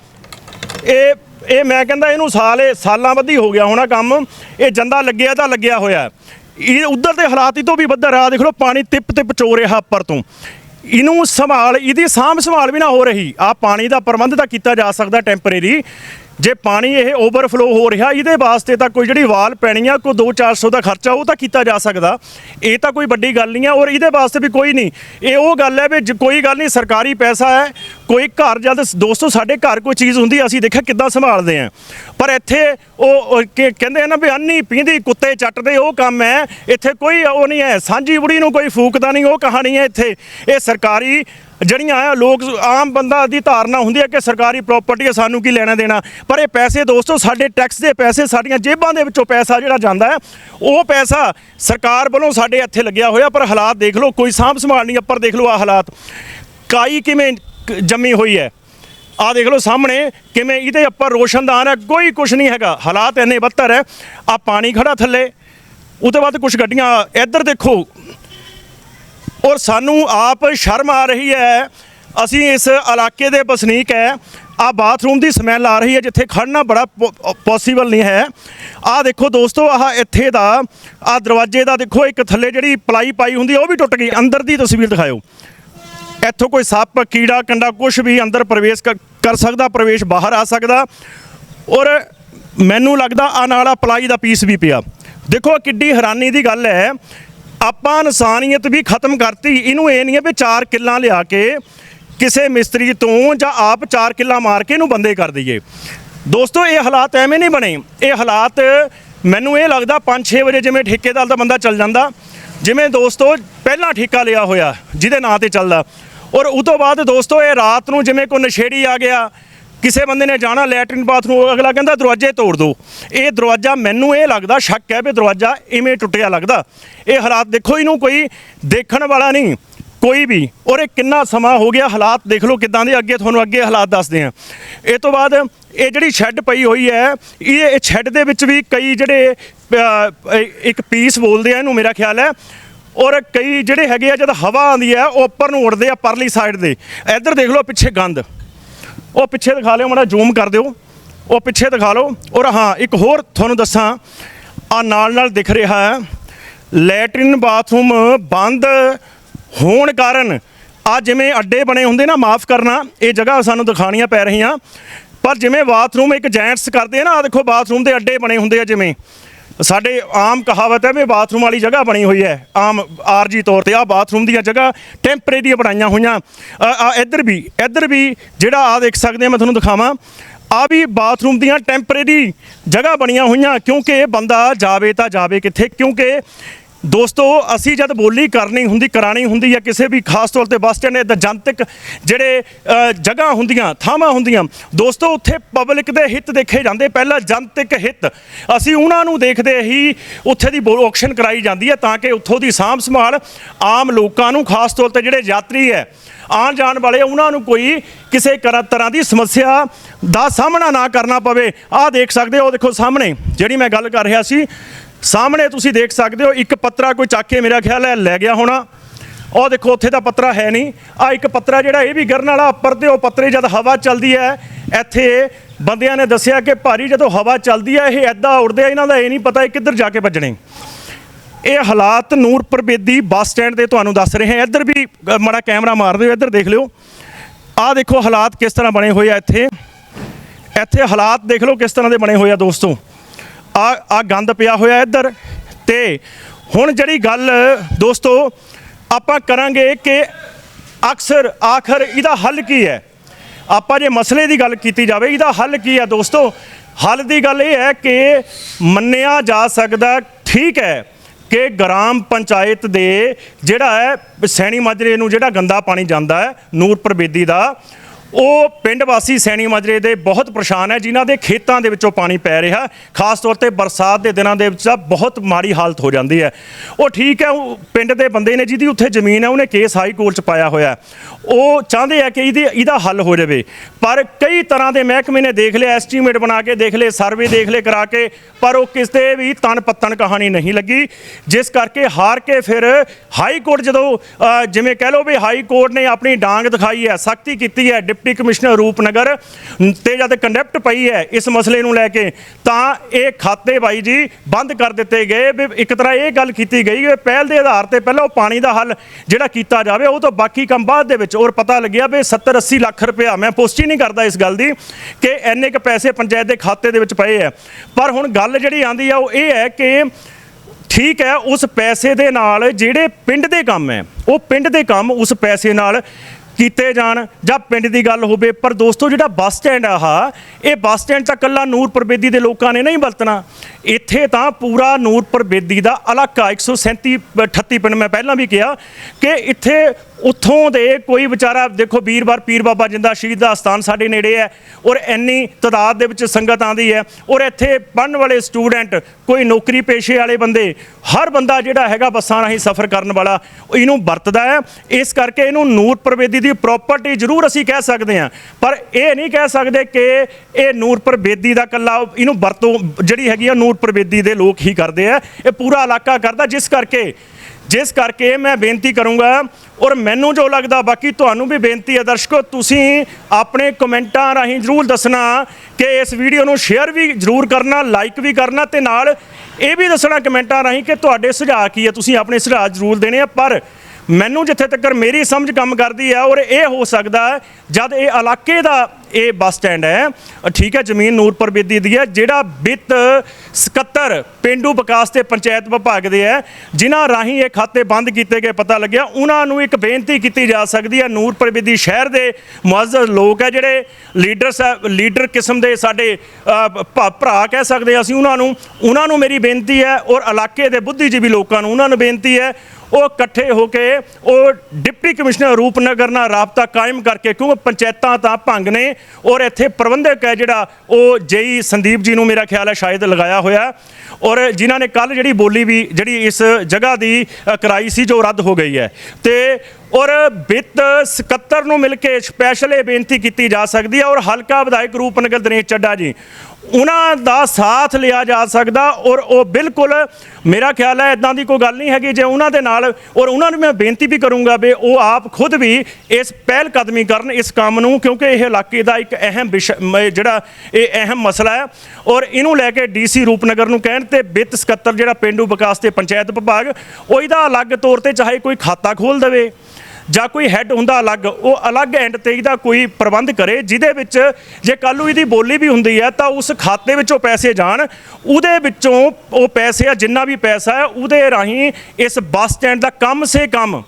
ਇਹ ਇਹ ਮੈਂ ਕਹਿੰਦਾ ਇਹਨੂੰ ਸਾਲ ਸਾਲਾਂ ਬੱਧੀ ਹੋ ਗਿਆ ਹੋਣਾ ਕੰਮ। ਇਹ ਜੰਦਾ ਲੱਗਿਆ ਤਾਂ ਲੱਗਿਆ ਹੋਇਆ। ਇਹ ਉਧਰ ਦੇ ਹਾਲਾਤ ਹੀ ਤੋਂ ਵੀ ਬੱਧਰ ਆ ਦੇਖ ਲਓ, ਪਾਣੀ ਟਿਪ ਟਿਪ ਚੋ ਰਿਹਾ ਉੱਪਰ ਤੋਂ। ਇਹਨੂੰ ਸੰਭਾਲ, ਇਹਦੀ ਸਾਂਭ ਸੰਭਾਲ ਵੀ ਨਾ ਹੋ ਰਹੀ। ਆ ਪਾਣੀ ਦਾ ਪ੍ਰਬੰਧ ਤਾਂ ਕੀਤਾ ਜਾ ਸਕਦਾ ਟੈਂਪਰੇਰੀ। ਜੇ ਪਾਣੀ ਇਹ ਓਵਰਫਲੋ ਹੋ ਰਿਹਾ, ਇਹਦੇ ਵਾਸਤੇ ਤਾਂ ਕੋਈ ਜਿਹੜੀ ਵਾਲ ਪੈਣੀ ਆ, ਕੋਈ 2-400 ਦਾ ਖਰਚਾ, ਉਹ ਤਾਂ ਕੀਤਾ ਜਾ ਸਕਦਾ। ਇਹ ਤਾਂ ਕੋਈ ਵੱਡੀ ਗੱਲ ਨਹੀਂ ਆ, ਔਰ ਇਹਦੇ ਵਾਸਤੇ ਵੀ ਕੋਈ ਨਹੀਂ। ਇਹ ਉਹ ਗੱਲ ਹੈ ਵੀ ਜ- ਕੋਈ ਗੱਲ ਨਹੀਂ, ਸਰਕਾਰੀ ਪੈਸਾ ਹੈ, ਕੋਈ ਘਰ ਜਦ ਦੋਸਤੋ, ਸਾਡੇ ਘਰ ਕੋਈ ਚੀਜ਼ ਹੁੰਦੀ ਅਸੀਂ ਦੇਖਿਆ ਕਿੱਦਾਂ ਸੰਭਾਲਦੇ ਆ। ਪਰ ਇੱਥੇ ਉਹ ਉਹ ਕਹਿੰਦੇ ਨਾ ਵੀ ਅੰਨੀ ਪੀਂਦੀ, ਕੁੱਤੇ ਚੱਟਦੇ, ਉਹ ਕੰਮ ਹੈ। ਇੱਥੇ ਕੋਈ ਉਹ ਨਹੀਂ ਹੈ, ਸਾਂਝੀ ਬੁੜੀ ਨੂੰ ਕੋਈ ਫੂਕਦਾ ਨਹੀਂ, ਉਹ ਕਹਾਣੀ ਹੈ ਇੱਥੇ। ਇਹ ਸਰਕਾਰੀ ਜਿਹੜੀਆਂ ਆ ਲੋਕ ਆਮ ਬੰਦਾ ਦੀ ਧਾਰਨਾ ਹੁੰਦੀ ਹੈ ਕਿ ਸਰਕਾਰੀ ਪ੍ਰਾਪਰਟੀ ਹੈ, ਸਾਨੂੰ ਕੀ ਲੈਣਾ ਦੇਣਾ। ਪਰ ਇਹ ਪੈਸੇ ਦੋਸਤੋ, ਸਾਡੇ ਟੈਕਸ ਦੇ ਪੈਸੇ ਸਾਡੀਆਂ ਜੇਬਾਂ ਦੇ ਵਿੱਚੋਂ ਪੈਸਾ ਜਿਹੜਾ ਜਾਂਦਾ ਹੈ, ਉਹ ਪੈਸਾ ਸਰਕਾਰ ਵੱਲੋਂ ਸਾਡੇ ਇੱਥੇ ਲੱਗਿਆ ਹੋਇਆ, ਪਰ ਹਾਲਾਤ ਦੇਖ ਲਓ, ਕੋਈ ਸਾਂਭ ਸੰਭਾਲ ਨਹੀਂ, ਉੱਪਰ ਦੇਖ ਲਓ ਆ ਹਾਲਾਤ। ਕਾਈ ਕਿਵੇਂ ਜੰਮੀ ਹੋਈ ਹੈ? ਆ ਦੇਖ ਲਓ ਸਾਹਮਣੇ, ਕਿਵੇਂ ਇਹਦੇ ਉੱਪਰ ਰੋਸ਼ਨਦਾਨ ਹੈ, ਕੋਈ ਕੁਝ ਨਹੀਂ ਹੈਗਾ। ਹਾਲਾਤ ਇੰਨੇ ਬੱਤਰ ਹੈ। ਆ ਪਾਣੀ ਖੜਾ ਥੱਲੇ ਉਹ ਤੋਂ ਬਾਅਦ ਕੁਝ ਗੱਡੀਆਂ ਇੱਧਰ ਦੇਖੋ ਔਰ ਸਾਨੂੰ ਆਪ ਸ਼ਰਮ ਆ ਰਹੀ ਹੈ। ਅਸੀਂ ਇਸ ਇਲਾਕੇ ਦੇ ਵਸਨੀਕ ਹੈ। ਆ ਬਾਥਰੂਮ ਦੀ ਸਮੈਲ ਆ ਰਹੀ ਹੈ, ਜਿੱਥੇ ਖੜਨਾ ਬੜਾ ਪੋਸੀਬਲ ਨਹੀਂ ਹੈ। ਆ ਦੇਖੋ ਦੋਸਤੋ, ਆਹ ਇੱਥੇ ਦਾ, ਆ ਦਰਵਾਜ਼ੇ ਦਾ ਦੇਖੋ, ਇੱਕ ਥੱਲੇ ਜਿਹੜੀ ਪਲਾਈ ਪਾਈ ਹੁੰਦੀ ਉਹ ਵੀ ਟੁੱਟ ਗਈ। ਅੰਦਰ ਦੀ ਤਸਵੀਰ ਦਿਖਾਓ ਇੱਥੋਂ ਕੋਈ ਸੱਪ, ਕੀੜਾ, ਕੰਡਾ ਕੁਝ ਵੀ ਅੰਦਰ ਪ੍ਰਵੇਸ਼ ਕਰ ਕਰ ਸਕਦਾ, ਪ੍ਰਵੇਸ਼ ਬਾਹਰ ਆ ਸਕਦਾ। ਔਰ ਮੈਨੂੰ ਲੱਗਦਾ, ਆ ਨਾਲਾ ਪਲਾਈ ਦਾ ਪੀਸ ਵੀ ਪਿਆ। ਦੇਖੋ ਕਿੱਡੀ ਹੈਰਾਨੀ ਦੀ ਗੱਲ ਹੈ ਆਪਾਂ ਇਨਸਾਨੀਅਤ ਵੀ ਖਤਮ ਕਰਤੀ। ਇਹਨੂੰ ਇਹ ਨਹੀਂ ਹੈ ਵੀ ਚਾਰ ਕਿੱਲਾਂ ਲਿਆ ਕੇ ਕਿਸੇ ਮਿਸਤਰੀ ਤੋਂ ਜਾਂ ਆਪ ਚਾਰ ਕਿੱਲਾਂ ਮਾਰ ਕੇ ਇਹਨੂੰ ਬੰਦੇ ਕਰ ਦਈਏ। ਦੋਸਤੋ, ਇਹ ਹਾਲਾਤ ਐਵੇਂ ਨਹੀਂ ਬਣੇ। ਇਹ ਹਾਲਾਤ ਮੈਨੂੰ ਇਹ ਲੱਗਦਾ 5-6 ਵਜੇ ਜਿਵੇਂ ਠੇਕੇਦਾਰ ਦਾ ਬੰਦਾ ਚੱਲ ਜਾਂਦਾ। ਜਿਵੇਂ ਦੋਸਤੋ, ਪਹਿਲਾਂ ਠੇਕਾ ਲਿਆ ਹੋਇਆ, ਜਿਹਦੇ ਨਾਂ ਤੇ ਚੱਲਦਾ। ਔਰ ਉਸ ਤੋਂ ਬਾਅਦ ਦੋਸਤੋ, ਇਹ ਰਾਤ ਨੂੰ ਜਿਵੇਂ ਕੋਈ ਨਸ਼ੇੜੀ ਆ ਗਿਆ, ਕਿਸੇ ਬੰਦੇ ਨੇ ਜਾਣਾ ਲੈਟਰਨ ਬਾਥਰੂਮ ਅਗਲਾ ਕਹਿੰਦਾ, ਦਰਵਾਜ਼ੇ ਤੋੜ ਦਿਓ ਇਹ ਦਰਵਾਜ਼ਾ ਮੈਨੂੰ ਇਹ ਲੱਗਦਾ ਸ਼ੱਕ ਹੈ ਵੀ ਦਰਵਾਜ਼ਾ ਇਵੇਂ ਟੁੱਟਿਆ ਲੱਗਦਾ। ਇਹ ਹਾਲਾਤ ਦੇਖੋ ਇਹਨੂੰ ਕੋਈ ਦੇਖਣ ਵਾਲਾ ਨਹੀਂ, ਕੋਈ ਵੀ। ਔਰ ਇਹ ਕਿੰਨਾ ਸਮਾਂ ਹੋ ਗਿਆ ਹਾਲਾਤ ਦੇਖ ਲਓ ਕਿਦਾਂ ਦੇ ਅੱਗੇ ਤੁਹਾਨੂੰ ਅੱਗੇ ਹਾਲਾਤ ਦੱਸਦੇ ਆ ਇਹ ਤੋਂ ਬਾਅਦ ਇਹ ਜਿਹੜੀ ਸ਼ੈੱਡ ਪਈ ਹੋਈ ਹੈ, ਇਹ ਸ਼ੈੱਡ ਦੇ ਵਿੱਚ ਵੀ ਕਈ ਜਿਹੜੇ ਇੱਕ ਪੀਸ ਬੋਲਦੇ ਆ ਇਹਨੂੰ ਮੇਰਾ ਖਿਆਲ ਹੈ। ਔਰ ਕਈ ਜਿਹੜੇ ਹੈਗੇ ਆ, ਜਦ ਹਵਾ ਆਉਂਦੀ ਹੈ, ਉਹ ਉੱਪਰ ਨੂੰ ਉੱਡਦੇ ਆ ਪਰਲੀ ਸਾਈਡ ਦੇ। ਇੱਧਰ ਦੇਖ ਲਓ ਪਿੱਛੇ ਗੰਦ। ਉਹ ਪਿੱਛੇ ਦਿਖਾ ਲਿਓ, ਮਾੜਾ ਜ਼ੂਮ ਕਰ ਦਿਓ। ਉਹ ਪਿੱਛੇ ਦਿਖਾ ਲਓ। ਔਰ ਹਾਂ, ਇੱਕ ਹੋਰ ਤੁਹਾਨੂੰ ਦੱਸਾਂ। ਆ ਨਾਲ ਨਾਲ ਦਿਖ ਰਿਹਾ ਹੈ। ਲੈਟਰਨ ਬਾਥਰੂਮ ਬੰਦ ਹੋਣ ਕਾਰਨ ਆ ਜਿਵੇਂ ਅੱਡੇ ਬਣੇ ਹੁੰਦੇ ਨਾ, ਮਾਫ ਕਰਨਾ, ਇਹ ਜਗ੍ਹਾ ਸਾਨੂੰ ਦਿਖਾਣੀਆਂ ਪੈ ਰਹੀਆਂ। ਪਰ ਜਿਵੇਂ ਬਾਥਰੂਮ ਇੱਕ ਜੈਂਟਸ ਕਰਦੇ ਆ ਨਾ ਆ ਦੇਖੋ ਬਾਥਰੂਮ ਦੇ ਅੱਡੇ ਬਣੇ ਹੁੰਦੇ ਆ ਜਿਵੇਂ। ਸਾਡੇ ਆਮ ਕਹਾਵਤ ਹੈ ਵੀ ਬਾਥਰੂਮ ਵਾਲੀ ਜਗ੍ਹਾ ਬਣੀ ਹੋਈ ਹੈ। ਆਮ ਆਰਜੀ ਤੌਰ ਤੇ ਆ ਬਾਥਰੂਮ ਦੀਆਂ ਜਗ੍ਹਾ ਟੈਂਪਰੇਰੀ ਬਣਾਈਆਂ ਹੋਈਆਂ। ਆ ਇੱਧਰ ਵੀ ਇੱਧਰ ਵੀ ਜਿਹੜਾ ਆ ਦੇਖ ਸਕਦੇ ਆ ਮੈਂ ਤੁਹਾਨੂੰ ਦਿਖਾਵਾਂ। ਆ ਵੀ ਬਾਥਰੂਮ ਦੀਆਂ ਟੈਂਪਰੇਰੀ ਜਗ੍ਹਾ ਬਣੀਆਂ ਹੋਈਆਂ, ਕਿਉਂਕਿ ਬੰਦਾ ਜਾਵੇ ਤਾਂ ਜਾਵੇ ਕਿੱਥੇ, ਕਿਉਂਕਿ ਦੋਸਤੋ, ਅਸੀਂ ਜਦ ਬੋਲੀ ਕਰਨੀ ਹੁੰਦੀ, ਕਰਾਣੀ ਹੁੰਦੀ ਹੈ ਕਿਸੇ ਵੀ ਖਾਸ ਤੌਰ ਤੇ ਬੱਸ ਸਟੈਂਡ ਦੇ ਜਨਤਕ ਜਿਹੜੇ ਜਗ੍ਹਾ ਹੁੰਦੀਆਂ, ਥਾਵਾਂ ਹੁੰਦੀਆਂ, ਦੋਸਤੋ, ਉੱਥੇ ਪਬਲਿਕ ਦੇ ਹਿੱਤ ਦੇਖੇ ਜਾਂਦੇ। ਪਹਿਲਾਂ ਜਨਤਕ ਹਿੱਤ। ਅਸੀਂ ਉਹਨਾਂ ਨੂੰ ਦੇਖਦੇ ਹੀ ਉੱਥੇ ਦੀ ਆਕਸ਼ਨ ਕਰਾਈ ਜਾਂਦੀ ਹੈ ਤਾਂ ਕਿ ਉੱਥੋਂ ਦੀ ਸਾਂਭ ਸੰਭਾਲ ਆਮ ਲੋਕਾਂ ਨੂੰ, ਖਾਸ ਤੌਰ ਤੇ ਜਿਹੜੇ ਯਾਤਰੀ ਹੈ ਆਉਣ ਜਾਣ ਵਾਲੇ, ਉਹਨਾਂ ਨੂੰ ਕੋਈ ਕਿਸੇ ਕਰਾ- ਤਰ੍ਹਾਂ ਦੀ ਸਮੱਸਿਆ ਦਾ ਸਾਹਮਣਾ ਨਾ ਕਰਨਾ ਪਵੇ। ਆਹ ਦੇਖ ਸਕਦੇ ਹੋ, ਦੇਖੋ ਸਾਹਮਣੇ, ਜਿਹੜੀ ਮੈਂ ਗੱਲ ਕਰ ਰਿਹਾ ਸੀ ਸਾਹਮਣੇ ਤੁਸੀਂ ਦੇਖ ਸਕਦੇ ਹੋ ਇੱਕ ਪੱਤਰਾ ਕੋਈ ਚੱਕ ਕੇ ਮੇਰਾ ਖਿਆਲ ਹੈ ਲੈ ਗਿਆ ਹੋਣਾ। ਉਹ ਦੇਖੋ ਉੱਥੇ ਤਾਂ ਪੱਤਰਾ ਹੈ ਨਹੀਂ। ਆ ਇੱਕ ਪੱਤਰਾ ਜਿਹੜਾ ਇਹ ਵੀ ਗਰਨ ਵਾਲਾ ਉੱਪਰ ਤੇ ਉਹ ਪੱਤਰੇ ਜਦ ਹਵਾ ਚੱਲਦੀ ਹੈ ਇੱਥੇ ਬੰਦਿਆਂ ਨੇ ਦੱਸਿਆ ਕਿ ਭਾਰੀ ਜਦੋਂ ਹਵਾ ਚੱਲਦੀ ਹੈ ਇਹ ਐਦਾਂ ਉੜਦੇ ਆ ਇਹਨਾਂ ਦਾ ਇਹ ਨਹੀਂ ਪਤਾ ਇਹ ਕਿੱਧਰ ਜਾ ਕੇ ਵੱਜਣੇ। ਇਹ ਹਾਲਾਤ ਨੂਰ ਬੇਦੀ ਬੱਸ ਸਟੈਂਡ ਦੇ ਤੁਹਾਨੂੰ ਦੱਸ ਰਹੇ ਹਾਂ। ਇੱਧਰ ਵੀ ਅ, ਮਾੜਾ ਕੈਮਰਾ ਮਾਰ ਦਿਓ ਇੱਧਰ ਦੇਖ ਲਿਓ। ਆਹ ਦੇਖੋ ਹਾਲਾਤ ਕਿਸ ਤਰ੍ਹਾਂ ਬਣੇ ਹੋਏ ਆ ਇੱਥੇ। ਇੱਥੇ ਹਾਲਾਤ ਦੇਖ ਲਓ ਕਿਸ ਤਰ੍ਹਾਂ ਦੇ ਬਣੇ ਹੋਏ ਆ ਦੋਸਤੋ। ਆ ਆ ਗੰਦ ਪਿਆ ਹੋਇਆ ਇੱਧਰ। ਤੇ ਹੁਣ ਜਿਹੜੀ ਗੱਲ, ਦੋਸਤੋ, ਆਪਾਂ ਕਰਾਂਗੇ ਕਿ ਅਕਸਰ ਆਖਰ ਇਹਦਾ ਹੱਲ ਕੀ ਹੈ? ਆਪਾਂ ਜੇ ਮਸਲੇ ਦੀ ਗੱਲ ਕੀਤੀ ਜਾਵੇ, ਇਹਦਾ ਹੱਲ ਕੀ ਹੈ ਦੋਸਤੋ? ਹੱਲ ਦੀ ਗੱਲ ਇਹ ਹੈ ਕਿ ਮੰਨਿਆ ਜਾ ਸਕਦਾ ਠੀਕ ਹੈ ਕਿ ਗ੍ਰਾਮ ਪੰਚਾਇਤ ਦੇ ਜਿਹੜਾ ਹੈ, ਸੈਣੀ ਮਾਜਰੇ ਨੂੰ ਜਿਹੜਾ ਗੰਦਾ ਪਾਣੀ ਜਾਂਦਾ ਹੈ, ਨੂਰਪੁਰ ਬੇਦੀ ਦਾ ਉਹ ਪਿੰਡ ਵਾਸੀ ਸੈਣੀ ਮਾਜਰੇ ਦੇ ਬਹੁਤ ਪਰੇਸ਼ਾਨ ਹੈ, ਜਿਨ੍ਹਾਂ ਦੇ ਖੇਤਾਂ ਦੇ ਵਿੱਚੋਂ ਪਾਣੀ ਪੈ ਰਿਹਾ ਖਾਸ ਤੌਰ ਤੇ ਬਰਸਾਤ ਦੇ ਦਿਨਾਂ ਦੇ ਵਿੱਚ ਤਾਂ ਬਹੁਤ ਮਾੜੀ ਹਾਲਤ ਹੋ ਜਾਂਦੀ ਹੈ। ਉਹ ਠੀਕ ਹੈ, ਉਹ ਪਿੰਡ ਦੇ ਬੰਦੇ ਨੇ ਜਿਹਦੀ ਉੱਥੇ ਜ਼ਮੀਨ ਹੈ, ਉਹਨੇ ਕੇਸ ਹਾਈ ਕੋਰਟ 'ਚ ਪਾਇਆ ਹੋਇਆ ਉਹ ਚਾਹੁੰਦੇ ਆ ਕਿ ਇਹਦੀ ਇਹਦਾ ਹੱਲ ਹੋ ਜਾਵੇ। ਪਰ ਕਈ ਤਰ੍ਹਾਂ ਦੇ ਮਹਿਕਮੇ ਨੇ ਦੇਖ ਲਿਆ ਐਸਟੀਮੇਟ ਬਣਾ ਕੇ, ਦੇਖ ਲਏ ਸਰਵੇ ਦੇਖ ਲਏ ਕਰਾ ਕੇ, ਪਰ ਉਹ ਕਿਸੇ ਵੀ ਤਨ ਪੱਤਣ ਕਹਾਣੀ ਨਹੀਂ ਲੱਗੀ। ਜਿਸ ਕਰਕੇ ਹਾਰ ਕੇ ਫਿਰ ਹਾਈ ਕੋਰਟ ਜਦੋਂ ਜਿਵੇਂ ਕਹਿ ਲਓ ਵੀ ਹਾਈ ਕੋਰਟ ਨੇ ਆਪਣੀ ਡਾਂਗ ਦਿਖਾਈ ਹੈ, ਸਖਤੀ ਕੀਤੀ ਹੈ, ਡਿਪਟੀ ਕਮਿਸ਼ਨਰ ਰੂਪਨਗਰ, ਤੇ ਜਦ ਕੰਡੈਪਟ ਪਈ ਹੈ ਇਸ ਮਸਲੇ ਨੂੰ ਲੈ ਕੇ, ਤਾਂ ਇਹ ਖਾਤੇ ਬਾਈ ਜੀ ਬੰਦ ਕਰ ਦਿੱਤੇ ਗਏ। ਵੀ ਇੱਕ ਤਰ੍ਹਾਂ ਇਹ ਗੱਲ ਕੀਤੀ ਗਈ ਕਿ ਪਹਿਲ ਦੇ ਆਧਾਰ ਤੇ ਪਹਿਲਾਂ ਉਹ ਪਾਣੀ ਦਾ ਹੱਲ ਜਿਹੜਾ ਕੀਤਾ ਜਾਵੇ, ਉਹ ਤੋਂ ਬਾਕੀ ਕੰਮ ਬਾਅਦ ਦੇ ਵਿੱਚ ਔਰ ਪਤਾ ਲੱਗਿਆ ਵੀ 70 80 ਲੱਖ ਰੁਪਇਆ। ਮੈਂ ਪੁਸ਼ਟੀ ਨਹੀਂ ਕਰਦਾ ਇਸ ਗੱਲ ਦੀ ਕਿ ਇੰਨੇ ਕ ਪੈਸੇ ਪੰਚਾਇਤ ਦੇ ਖਾਤੇ ਦੇ ਵਿੱਚ ਪਏ ਆ। ਪਰ ਹੁਣ ਗੱਲ ਜਿਹੜੀ ਆਂਦੀ ਆ, ਉਹ ਇਹ ਹੈ ਕਿ ਠੀਕ ਹੈ, ਉਸ ਪੈਸੇ ਦੇ ਨਾਲ ਜਿਹੜੇ ਪਿੰਡ ਦੇ ਕੰਮ ਹੈ, ਉਹ ਪਿੰਡ ਦੇ ਕੰਮ ਉਸ ਪੈਸੇ ਨਾਲ ਕੀਤੇ ਜਾਣ ਜਾਂ ਪਿੰਡ ਦੀ ਗੱਲ ਹੋਵੇ। ਪਰ ਦੋਸਤੋ, ਜਿਹੜਾ ਬੱਸ ਸਟੈਂਡ ਆ ਆਹ, ਇਹ ਬੱਸ ਸਟੈਂਡ ਤਾਂ ਕੱਲਾ ਨੂਰਪੁਰ ਬੇਦੀ ਦੇ ਲੋਕਾਂ ਨੇ ਨਹੀਂ ਵਰਤਣਾ। ਇੱਥੇ ਤਾਂ ਪੂਰਾ ਨੂਰਪੁਰ ਬੇਦੀ ਦਾ ਇਲਾਕਾ 137 38 ਪਿੰਡ ਮੈਂ ਪਹਿਲਾਂ ਵੀ ਕਿਹਾ ਕਿ ਇੱਥੇ ਉੱਥੋਂ ਦੇ ਕੋਈ ਵਿਚਾਰਾ, ਦੇਖੋ ਵੀਰਵਾਰ ਪੀਰ ਬਾਬਾ ਜਿੰਦਾ ਸ਼ਹੀਦ ਦਾ ਸਥਾਨ ਸਾਡੇ ਨੇੜੇ ਹੈ ਔਰ ਇੰਨੀ ਤਾਦਾਦ ਦੇ ਵਿੱਚ ਸੰਗਤ ਆਂਦੀ ਹੈ ਔਰ ਇੱਥੇ ਪੜਨ ਵਾਲੇ ਸਟੂਡੈਂਟ, ਕੋਈ ਨੌਕਰੀ ਪੇਸ਼ੇ ਵਾਲੇ ਬੰਦੇ, ਹਰ ਬੰਦਾ ਜਿਹੜਾ ਹੈਗਾ ਬੱਸਾਂ ਰਾਹੀਂ ਸਫ਼ਰ ਕਰਨ ਵਾਲਾ, ਇਹਨੂੰ ਵਰਤਦਾ ਹੈ। ਇਸ ਕਰਕੇ ਇਹਨੂੰ ਨੂਰ ਪ੍ਰਵੇਦੀ ਦੀ ਪ੍ਰਾਪਰਟੀ ਜ਼ਰੂਰ ਅਸੀਂ ਕਹਿ ਸਕਦੇ ਹਾਂ। ਪਰ ਇਹ ਨਹੀਂ ਕਹਿ ਸਕਦੇ ਕਿ ਇਹ ਨੂਰ ਬੇਦੀ ਦਾ ਕੱਲਾ ਇਹਨੂੰ ਵਰਤੋਂ ਜਿਹੜੀ ਹੈਗੀ ਆ ਨੂਰ ਪ੍ਰਵੇਦੀ ਦੇ ਲੋਕ ਹੀ ਕਰਦੇ ਆ। ਇਹ ਪੂਰਾ ਇਲਾਕਾ ਕਰਦਾ, ਜਿਸ ਕਰਕੇ ਜਿਸ ਕਰਕੇ ਮੈਂ ਬੇਨਤੀ ਕਰੂੰਗਾ ਔਰ ਮੈਨੂੰ ਜੋ ਲੱਗਦਾ ਬਾਕੀ ਤੁਹਾਨੂੰ ਵੀ ਬੇਨਤੀ ਹੈ ਦਰਸ਼ਕੋ, ਤੁਸੀਂ ਆਪਣੇ ਕਮੈਂਟਾਂ ਰਾਹੀਂ ਜਰੂਰ ਦੱਸਣਾ ਕਿ ਇਸ ਵੀਡੀਓ ਨੂੰ ਸ਼ੇਅਰ ਵੀ ਜਰੂਰ ਕਰਨਾ ਲਾਈਕ ਵੀ ਕਰਨਾ ਤੇ ਨਾਲ ਇਹ ਵੀ ਦੱਸਣਾ ਕਮੈਂਟਾਂ ਰਾਹੀਂ ਕਿ ਤੁਹਾਡੇ ਸੁਝਾਅ ਕੀ ਹੈ, ਤੁਸੀਂ ਆਪਣੇ ਸੁਝਾਅ ਜਰੂਰ ਦੇਣੇ ਆ। ਪਰ ਮੈਨੂੰ ਜਿੱਥੇ ਤੱਕ ਮੇਰੀ ਸਮਝ ਕੰਮ ਕਰਦੀ ਹੈ ਔਰ ਇਹ ਹੋ ਸਕਦਾ ਜਦ ਇਹ ਇਲਾਕੇ ਦਾ ਇਹ ਬੱਸ ਸਟੈਂਡ ਹੈ, ਠੀਕ ਹੈ, ਜ਼ਮੀਨ ਨੂਰਪੁਰ ਬੇਦੀ ਦੀ ਹੈ, ਜਿਹੜਾ ਵਿੱਤ ਸਕੱਤਰ ਪਿੰਡੂ ਵਿਕਾਸ ਤੇ ਪੰਚਾਇਤ ਵਿਭਾਗ ਦੇ ਹੈ, ਜਿਨ੍ਹਾਂ ਰਾਹੀਂ ਇਹ ਖਾਤੇ ਬੰਦ ਕੀਤੇ ਗਏ ਪਤਾ ਲੱਗਿਆ, ਉਹਨਾਂ ਨੂੰ ਇੱਕ ਬੇਨਤੀ ਕੀਤੀ ਜਾ ਸਕਦੀ ਹੈ, ਨੂਰਪੁਰ ਬੇਦੀ ਸ਼ਹਿਰ ਦੇ ਮੁਅੱਜ਼ਜ਼ ਲੋਕ ਹੈ, ਜਿਹੜੇ ਲੀਡਰ ਸਾਹਿਬ ਲੀਡਰ ਕਿਸਮ ਦੇ ਸਾਡੇ ਭਾ- ਭਰਾ ਕਹਿ ਸਕਦੇ ਹਾਂ ਅਸੀਂ ਉਹਨਾਂ ਨੂੰ ਉਹਨਾਂ ਨੂੰ ਮੇਰੀ ਬੇਨਤੀ ਹੈ ਔਰ ਇਲਾਕੇ ਦੇ ਬੁੱਧੀਜੀਵੀ ਲੋਕਾਂ ਨੂੰ ਉਹਨਾਂ ਨੂੰ ਬੇਨਤੀ ਹੈ ਉਹ ਇਕੱਠੇ ਹੋ ਕੇ ਉਹ ਡਿਪਟੀ ਕਮਿਸ਼ਨਰ ਰੂਪਨਗਰ ਨਾਲ ਰਾਬਤਾ ਕਾਇਮ ਕਰਕੇ, ਕਿਉਂਕਿ ਪੰਚਾਇਤਾਂ ਤਾਂ ਭੰਗ ਨੇ ਔਰ ਇੱਥੇ ਪ੍ਰਬੰਧਕ ਹੈ ਜਿਹੜਾ ਉਹ ਜੇਈ ਸੰਦੀਪ ਜੀ ਨੂੰ ਮੇਰਾ ਖਿਆਲ ਹੈ ਸ਼ਾਇਦ ਲਗਾਇਆ ਹੋਇਆ। ਔਰ ਜਿਨ੍ਹਾਂ ਨੇ ਕੱਲ ਜਿਹੜੀ ਬੋਲੀ ਵੀ, ਜਿਹੜੀ ਇਸ ਜਗ੍ਹਾ ਦੀ ਕਰਾਈ ਸੀ ਜੋ ਰੱਦ ਹੋ ਗਈ ਹੈ। ਤੇ ਔਰ ਵਿੱਤ ਸਕੱਤਰ ਨੂੰ ਮਿਲ ਕੇ ਸਪੈਸ਼ਲ ਇਹ ਬੇਨਤੀ ਕੀਤੀ ਜਾ ਸਕਦੀ ਹੈ ਔਰ ਹਲਕਾ ਵਿਧਾਇਕ ਰੂਪਨਗਰ ਦਿਨੇਸ਼ ਚੱਡਾ ਜੀ ਉਹਨਾਂ ਦਾ ਸਾਥ ਲਿਆ ਜਾ ਸਕਦਾ ਔਰ ਉਹ ਬਿਲਕੁਲ, ਮੇਰਾ ਖਿਆਲ ਹੈ ਇਦਾਂ ਦੀ ਕੋਈ ਗੱਲ ਨਹੀਂ ਹੈਗੀ ਜੇ ਉਹਨਾਂ ਦੇ ਨਾਲ, ਔਰ ਉਹਨਾਂ ਨੂੰ ਮੈਂ ਬੇਨਤੀ ਵੀ ਕਰੂੰਗਾ ਵੀ ਉਹ ਆਪ ਖੁਦ ਵੀ ਇਸ ਪਹਿਲ ਕਦਮੀ ਕਰਨ ਇਸ ਕੰਮ ਨੂੰ, ਕਿਉਂਕਿ ਇਹ ਇਲਾਕੇ ਦਾ ਇੱਕ ਅਹਿਮ ਵਿਸ਼ਾ ਜਿਹੜਾ ਇਹ ਅਹਿਮ ਮਸਲਾ ਹੈ। ਔਰ ਇਹਨੂੰ ਲੈ ਕੇ ਡੀਸੀ ਰੂਪਨਗਰ ਨੂੰ ਕਹਿਣ ਤੇ ਵਿੱਤ ਸਕੱਤਰ ਜਿਹੜਾ ਪਿੰਡੂ ਵਿਕਾਸ ਤੇ ਪੰਚਾਇਤ ਵਿਭਾਗ, ਉਹ ਇਹਦਾ ਅਲੱਗ ਤੌਰ ਤੇ ਚਾਹੇ ਕੋਈ ਖਾਤਾ ਖੋਲ ਦੇਵੇ। ਜਾਂ ਕੋਈ ਹੈੱਡ ਹੁੰਦਾ ਅਲੱਗ, ਉਹ ਅਲੱਗ ਐਂਡ ਤੇ ਇਹਦਾ ਕੋਈ ਪ੍ਰਬੰਧ ਕਰੇ, ਜਿਹਦੇ ਵਿੱਚ ਜੇ ਕੱਲ੍ਹ ਨੂੰ ਇਹਦੀ ਬੋਲੀ ਵੀ ਹੁੰਦੀ ਹੈ, ਤਾਂ ਉਸ ਖਾਤੇ ਵਿੱਚੋਂ ਪੈਸੇ ਜਾਣ, ਉਹਦੇ ਵਿੱਚੋਂ ਉਹ ਪੈਸੇ ਆ, ਜਿੰਨਾ ਵੀ ਪੈਸਾ ਹੈ, ਉਹਦੇ ਰਾਹੀਂ ਇਸ ਬੱਸ ਸਟੈਂਡ ਦਾ ਕੰਮ ਸੇ ਕਮ,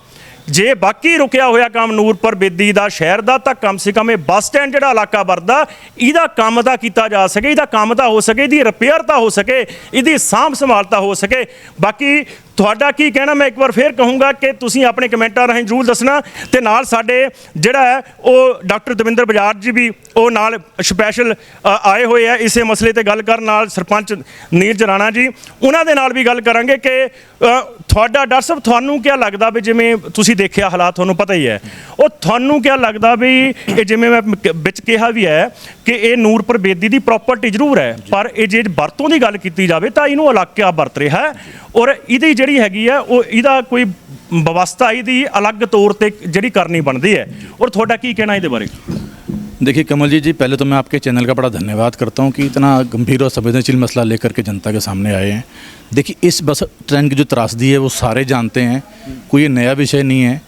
ਜੇ ਬਾਕੀ ਰੁਕਿਆ ਹੋਇਆ ਕੰਮ ਨੂਰਪੁਰ ਬੇਦੀ ਦਾ, ਸ਼ਹਿਰ ਦਾ, ਤਾਂ ਕਮ ਸੇ ਕਮ ਇਹ ਬੱਸ ਸਟੈਂਡ ਜਿਹੜਾ ਇਲਾਕਾ ਵਰਦਾ, ਇਹਦਾ ਕੰਮ ਤਾਂ ਕੀਤਾ ਜਾ ਸਕੇ, ਇਹਦਾ ਕੰਮ ਤਾਂ ਹੋ ਸਕੇ, ਇਹਦੀ ਰਿਪੇਅਰ ਤਾਂ ਹੋ ਸਕੇ, ਇਹਦੀ ਸਾਂਭ ਸੰਭਾਲ ਤਾਂ ਹੋ ਸਕੇ, ਬਾਕੀ ਤੁਹਾਡਾ ਕੀ ਕਹਿਣਾ? ਮੈਂ ਇੱਕ ਵਾਰ ਫੇਰ ਕਹੂੰਗਾ ਕਿ ਤੁਸੀਂ ਆਪਣੇ ਕਮੈਂਟਾਂ ਰਾਹੀਂ ਜਰੂਰ ਦੱਸਣਾ ਤੇ ਨਾਲ ਸਾਡੇ ਜਿਹੜਾ ਹੈ, ਉਹ ਡਾਕਟਰ ਦਵਿੰਦਰ ਬਜਾਜ ਜੀ ਵੀ ਉਹ ਨਾਲ ਸਪੈਸ਼ਲ ਆਏ ਹੋਏ ਆ ਇਸੇ ਮਸਲੇ ਤੇ ਗੱਲ ਕਰਨ ਨਾਲ ਸਰਪੰਚ ਨੀਰਜ ਰਾਣਾ ਜੀ। ਉਹਨਾਂ ਦੇ ਨਾਲ ਵੀ ਗੱਲ ਕਰਾਂਗੇ ਕਿ ਤੁਹਾਡਾ ਡਾਕਟਰ ਸਾਹਿਬ, ਤੁਹਾਨੂੰ ਕੀ ਲੱਗਦਾ ਵੀ ਜਿਵੇਂ ਤੁਸੀਂ ਦੇਖਿਆ ਹਾਲਾਤ ਤੁਹਾਨੂੰ ਪਤਾ ਹੀ ਹੈ। ਉਹ ਤੁਹਾਨੂੰ ਕੀ ਲੱਗਦਾ ਵੀ ਇਹ ਜਿਵੇਂ ਮੈਂ ਵਿੱਚ ਕਿਹਾ ਵੀ ਹੈ ਕਿ ਇਹ ਨੂਰਪੁਰ ਬੇਦੀ ਦੀ ਪ੍ਰਾਪਰਟੀ ਜ਼ਰੂਰ ਹੈ, ਪਰ ਇਹ ਜੇ ਵਰਤੋਂ ਦੀ ਗੱਲ ਕੀਤੀ ਜਾਵੇ ਤਾਂ ਇਹਨੂੰ ਇਲਾਕਾ ਵਰਤ ਰਿਹਾ ਔਰ ਇਹਦੀ ਜਿਹੜੀ ਹੈਗੀ ਹੈ ਉਹ ਇਹਦਾ ਕੋਈ ਵਿਵਸਥਾ ਇਹਦੀ ਅਲੱਗ ਤੌਰ ਤੇ ਜਿਹੜੀ ਕਰਨੀ ਬਣਦੀ ਹੈ ਔਰ ਤੁਹਾਡਾ ਕੀ ਕਹਿਣਾ ਇਹਦੇ ਬਾਰੇ देखिए कमल जी जी पहले तो मैं आपके चैनल का बड़ा धन्यवाद करता हूँ कि इतना गंभीर और संवेदनशील मसला लेकर के जनता के सामने आए हैं देखिए इस बस ट्रेन की जो त्रासदी है वो सारे जानते हैं कोई ये नया विषय नहीं है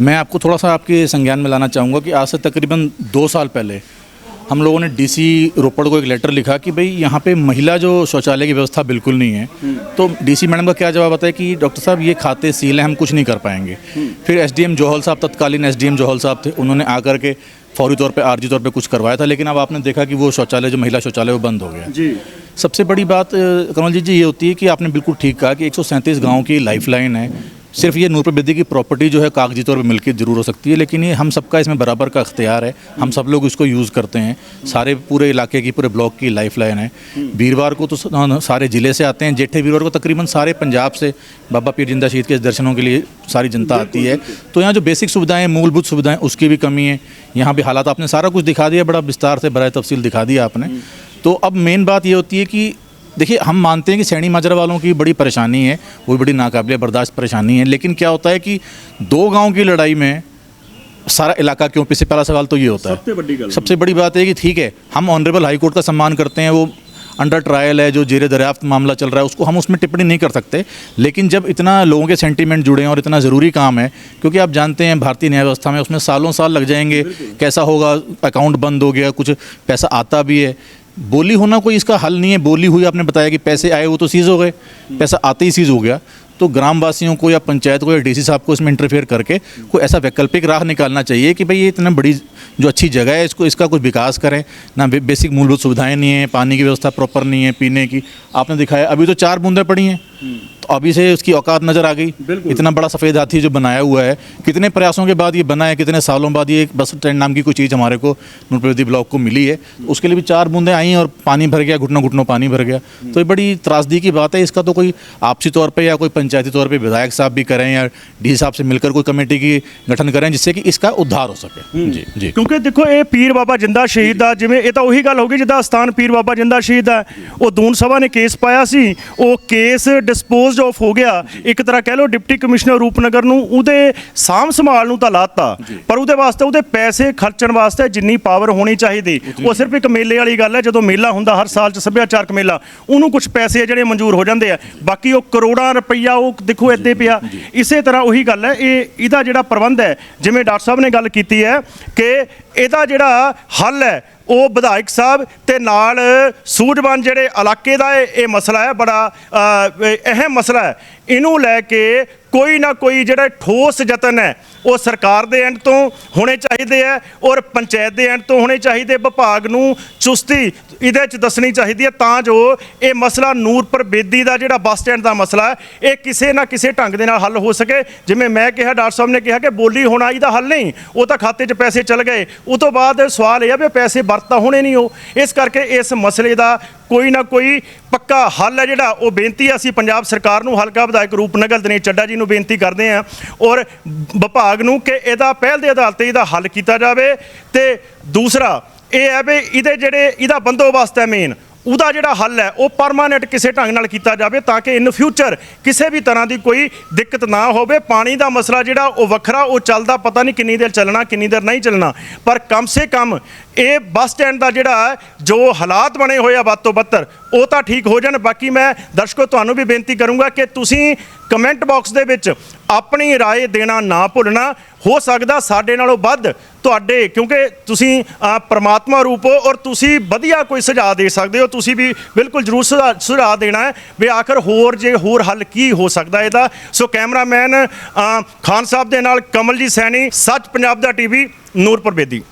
मैं आपको थोड़ा सा आपके संज्ञान में लाना चाहूँगा कि आज से तकरीबन दो साल पहले हम लोगों ने डीसी रोपड़ को एक लेटर लिखा कि भाई यहाँ पे महिला जो शौचालय की व्यवस्था बिल्कुल नहीं है। तो डीसी मैडम का क्या जवाब आता है कि डॉक्टर साहब ये खाते सील हैं हम कुछ नहीं कर पाएँगे। फिर एसडीएम जोहल साहब तत्कालीन एसडीएम जोहल साहब थे उन्होंने आकर के फौरी तौर पर आरजी तौर पर कुछ करवाया था लेकिन अब आपने देखा कि वो शौचालय जो महिला शौचालय वो बंद हो गया जी। सबसे बड़ी बात कमल जी जी ये होती है कि आपने बिल्कुल ठीक कहा कि एक गाँव की लाइफ लाइन है। सिर्फ़ ये नूरपुर बेदी की प्रॉपर्टी जो है कागज़ी तौर पर मिल्कियत ज़रूर हो सकती है, लेकिन ये हम सबका इसमें बराबर का अख्तियार है। हम सब लोग इसको यूज़ करते हैं। सारे पूरे इलाके की, पूरे ब्लॉक की लाइफ लाइन है। वीरवार को तो सारे ज़िले से आते हैं। जेठे वीरवार को तकरीबन सारे पंजाब से बाबा पीर ज़िंदा शहीद के दर्शनों के लिए सारी जनता आती है। तो यहाँ जो बेसिक सुविधाएँ, मूलभूत सुविधाएँ, उसकी भी कमी है। यहाँ भी हालात आपने सारा कुछ दिखा दिया, बड़ा विस्तार से, बड़ा तफसील दिखा दिया आपने। तो अब मेन बात ये होती है कि देखिए हम मानते हैं कि सैनी माजरा वालों की बड़ी परेशानी है वो बड़ी नाकाबिले बर्दाश्त परेशानी है लेकिन क्या होता है कि दो गाँव की लड़ाई में सारा इलाका क्यों पीछे पहला सवाल तो ये होता है। सबसे बड़ी सबसे बड़ी बात है कि ठीक है हम ऑनरेबल हाई कोर्ट का सम्मान करते हैं वो अंडर ट्रायल है जो जेरे दरियाफ्त मामला चल रहा है उसको हम उसमें टिप्पणी नहीं कर सकते लेकिन जब इतना लोगों के सेंटीमेंट जुड़े हैं और इतना ज़रूरी काम है क्योंकि आप जानते हैं भारतीय न्याय व्यवस्था में उसमें सालों साल लग जाएँगे कैसा होगा अकाउंट बंद हो गया कुछ पैसा आता भी है बोली होना कोई इसका हल नहीं है। बोली हुई आपने बताया कि पैसे आए वो तो सीज़ हो गए। पैसा आते ही सीज़ हो गया। तो ग्रामवासियों को या पंचायत को या डीसी साहब को इसमें इंटरफेयर करके कोई ऐसा वैकल्पिक राह निकालना चाहिए कि भाई ये इतना बड़ी जो अच्छी जगह है इसको इसका कुछ विकास करें। ना बेसिक मूलभूत सुविधाएँ नहीं है पानी की व्यवस्था प्रॉपर नहीं है पीने की। आपने दिखाया अभी तो चार बूंदें पड़ी हैं। तो अभी से उसकी औकात नज़र आ गई बिल्कुल। इतना बड़ा सफ़ेद हाथी जो बनाया हुआ है कितने प्रयासों के बाद ये बना है कितने सालों बाद ये एक बस स्टैंड नाम की कोई चीज़ हमारे को नूरप्रवृत्ति ब्लॉक को मिली है उसके लिए भी चार बूंदें आई और पानी भर गया घुटनों घुटनों पानी भर गया तो ये बड़ी त्रासदी की बात है इसका तो कोई आपसी तौर पे या कोई पंचायती तौर पे विधायक साहब भी करें या डी साहब से मिलकर कोई कमेटी की गठन करें जिससे कि इसका उद्धार हो सके जी जी ਕਿਉਂਕਿ ਦੇਖੋ ਇਹ ਪੀਰ ਬਾਬਾ ਜਿੰਦਾ ਸ਼ਹੀਦ ਦਾ ਜਿਵੇਂ ਇਹ ਤਾਂ ਉਹੀ ਗੱਲ ਹੋ ਗਈ ਜਿੱਦਾਂ ਸਥਾਨ ਪੀਰ ਬਾਬਾ ਜਿੰਦਾ ਸ਼ਹੀਦ ਦਾ ਉਹ ਦੂਨ ਸਭਾ ਨੇ ਕੇਸ ਪਾਇਆ ਸੀ ਉਹ ਕੇਸ ਡਿਸਪੋਜ਼ਡ ਆਫ ਹੋ ਗਿਆ। ਇੱਕ ਤਰ੍ਹਾਂ ਕਹਿ ਲਓ ਡਿਪਟੀ ਕਮਿਸ਼ਨਰ ਰੂਪਨਗਰ ਨੂੰ ਉਹਦੇ ਸਾਂਭ ਸੰਭਾਲ ਨੂੰ ਤਾਂ ਲਾਤਾ ਪਰ ਉਹਦੇ ਵਾਸਤੇ ਉਹਦੇ ਪੈਸੇ ਖਰਚਣ ਵਾਸਤੇ ਜਿੰਨੀ ਪਾਵਰ ਹੋਣੀ ਚਾਹੀਦੀ। ਉਹ ਸਿਰਫ ਇੱਕ ਮੇਲੇ ਵਾਲੀ ਗੱਲ ਹੈ ਜਦੋਂ ਮੇਲਾ ਹੁੰਦਾ ਹਰ ਸਾਲ ਚ ਸੱਭਿਆਚਾਰਕ ਮੇਲਾ ਉਹਨੂੰ ਕੁਝ ਪੈਸੇ ਜਿਹੜੇ ਮਨਜ਼ੂਰ ਹੋ ਜਾਂਦੇ ਆ। ਬਾਕੀ ਉਹ ਕਰੋੜਾਂ ਰੁਪਈਆ ਉਹ ਦੇਖੋ ਇੱਥੇ ਪਿਆ। ਇਸੇ ਤਰ੍ਹਾਂ ਉਹੀ ਗੱਲ ਹੈ ਇਹ ਇਹਦਾ ਜਿਹੜਾ ਪ੍ਰਬੰਧ ਹੈ ਜਿਵੇਂ ਡਾਕਟਰ ਸਾਹਿਬ ਨੇ ਗੱਲ ਕੀਤੀ ਹੈ ਕਿ ਇਹਦਾ ਜਿਹੜਾ ਹੱਲ ਹੈ ਉਹ ਵਿਧਾਇਕ ਸਾਹਿਬ ਤੇ ਨਾਲ ਸੂਝਵਾਨ ਜਿਹੜੇ ਇਲਾਕੇ ਦਾ ਇਹ ਮਸਲਾ ਹੈ, ਬੜਾ ਅਹਿਮ ਮਸਲਾ ਹੈ। ਇਹਨੂੰ ਲੈ ਕੇ ਕੋਈ ਨਾ ਕੋਈ ਜਿਹੜਾ ਠੋਸ ਯਤਨ ਹੈ, ਉਹ ਸਰਕਾਰ ਦੇ ਐਂਡ ਤੋਂ ਹੋਣੇ ਚਾਹੀਦੇ ਹੈ ਔਰ ਪੰਚਾਇਤ ਦੇ ਐਂਡ ਤੋਂ ਹੋਣੇ ਚਾਹੀਦੇ। ਵਿਭਾਗ ਨੂੰ ਚੁਸਤੀ ਇਹਦੇ ਚ ਦੱਸਣੀ ਚਾਹੀਦੀ ਹੈ, ਤਾਂ ਜੋ ਇਹ ਮਸਲਾ ਨੂਰਪੁਰ ਬੇਦੀ ਦਾ ਜਿਹੜਾ ਬੱਸ ਸਟੈਂਡ ਦਾ ਮਸਲਾ ਹੈ, ਇਹ ਕਿਸੇ ਨਾ ਕਿਸੇ ਢੰਗ ਦੇ ਨਾਲ ਹੱਲ ਹੋ ਸਕੇ। ਜਿਵੇਂ ਮੈਂ ਕਿਹਾ, ਡਾਕਟਰ ਸਾਹਿਬ ਨੇ ਕਿਹਾ ਕਿ ਬੋਲੀ ਹੋਣਾ ਇਹਦਾ ਹੱਲ ਨਹੀਂ, ਉਹ ਤਾਂ ਖਾਤੇ 'ਚ ਪੈਸੇ ਚਲ ਗਏ। ਉਹ ਤੋਂ ਬਾਅਦ ਸਵਾਲ ਇਹ ਆ ਵੀ ਪੈਸੇ ਵਰਤਾ ਹੋਣੇ ਨਹੀਂ ਉਹ। ਇਸ ਕਰਕੇ ਇਸ ਮਸਲੇ ਦਾ ਕੋਈ ਨਾ ਕੋਈ ਪੱਕਾ ਹੱਲ ਹੈ ਜਿਹੜਾ। ਉਹ ਬੇਨਤੀ ਅਸੀਂ ਪੰਜਾਬ ਸਰਕਾਰ ਨੂੰ ਹਲਕਾ ਵਿਧਾਇਕ ਰੂਪਨਗਰ ਦਿਨੇਸ਼ ਚੱਡਾ ਜੀ ਨੂੰ ਬੇਨਤੀ ਕਰਦੇ ਹਾਂ ਔਰ ਵਿਭਾਗ ਨੂੰ ਕਿ ਇਹਦਾ ਪਹਿਲ ਦੇ ਆਧਾਰ ਤੇ ਇਹਦਾ ਹੱਲ ਕੀਤਾ ਜਾਵੇ। ਤੇ ਦੂਸਰਾ, ਇਹ ਹੈ ਵੀ ਇਹਦੇ ਜਿਹੜੇ, ਇਹਦਾ ਬੰਦੋਬਸਤ ਹੈ ਮੇਨ ਉਹਦਾ ਜਿਹੜਾ ਹੱਲ ਹੈ, ਉਹ ਪਰਮਾਨੈਂਟ ਕਿਸੇ ਢੰਗ ਨਾਲ ਕੀਤਾ ਜਾਵੇ ਤਾਂ ਕਿ ਇਨ ਫਿਊਚਰ ਕਿਸੇ ਵੀ ਤਰ੍ਹਾਂ ਦੀ ਕੋਈ ਦਿੱਕਤ ਨਾ ਹੋਵੇ। ਪਾਣੀ ਦਾ ਮਸਲਾ ਜਿਹੜਾ, ਉਹ ਵੱਖਰਾ, ਉਹ ਚੱਲਦਾ, ਪਤਾ ਨਹੀਂ ਕਿੰਨੀ ਦੇਰ ਚੱਲਣਾ, ਕਿੰਨੀ ਦੇਰ ਨਹੀਂ ਚੱਲਣਾ। ਪਰ ਕਮ ਸੇ ਕਮ ਇਹ ਬੱਸ ਸਟੈਂਡ ਦਾ ਜਿਹੜਾ ਜੋ ਹਾਲਾਤ ਬਣੇ ਹੋਏ ਆ ਵੱਧ ਤੋਂ ਬੱਤਰ ਉਹ ਤਾਂ ਠੀਕ ਹੋ ਜਾਣ। ਬਾਕੀ ਮੈਂ ਦਰਸ਼ਕੋ, ਤੁਹਾਨੂੰ ਵੀ ਬੇਨਤੀ ਕਰੂੰਗਾ ਕਿ ਤੁਸੀਂ ਕਮੈਂਟ ਬਾਕਸ ਦੇ ਵਿੱਚ ਆਪਣੀ رائے ਦੇਣਾ ਨਾ ਭੁੱਲਣਾ ਹੋ ਸਕਦਾ ਸਾਡੇ ਨਾਲੋਂ ਵੱਧ ਤੁਹਾਡੇ ਕਿਉਂਕਿ ਤੁਸੀਂ ਅ, ਪ੍ਰਮਾਤਮਾ ਰੂਪ ਹੋ ਔਰ ਤੁਸੀਂ ਵਧੀਆ ਕੋਈ ਸੁਝਾਅ ਦੇ ਸਕਦੇ ਹੋ ਤੁਸੀਂ ਵੀ ਬਿਲਕੁਲ ਜ਼ਰੂਰ ਸੁਝਾਅ ਸੁਝਾਅ ਦੇਣਾ ਹੈ ਵੀ ਆਖਰ ਹੋਰ ਜੇ ਹੋਰ ਹੱਲ ਕੀ ਹੋ ਸਕਦਾ ਇਹਦਾ ਸੋ ਕੈਮਰਾਮੈਨ ਅ, ਖਾਨ ਸਾਹਿਬ ਦੇ ਨਾਲ ਕਮਲਜੀਤ ਸੈਣੀ ਸੱਚ ਪੰਜਾਬ ਦਾ ਟੀਵੀ ਨੂਰਪੁਰ ਬੇਦੀ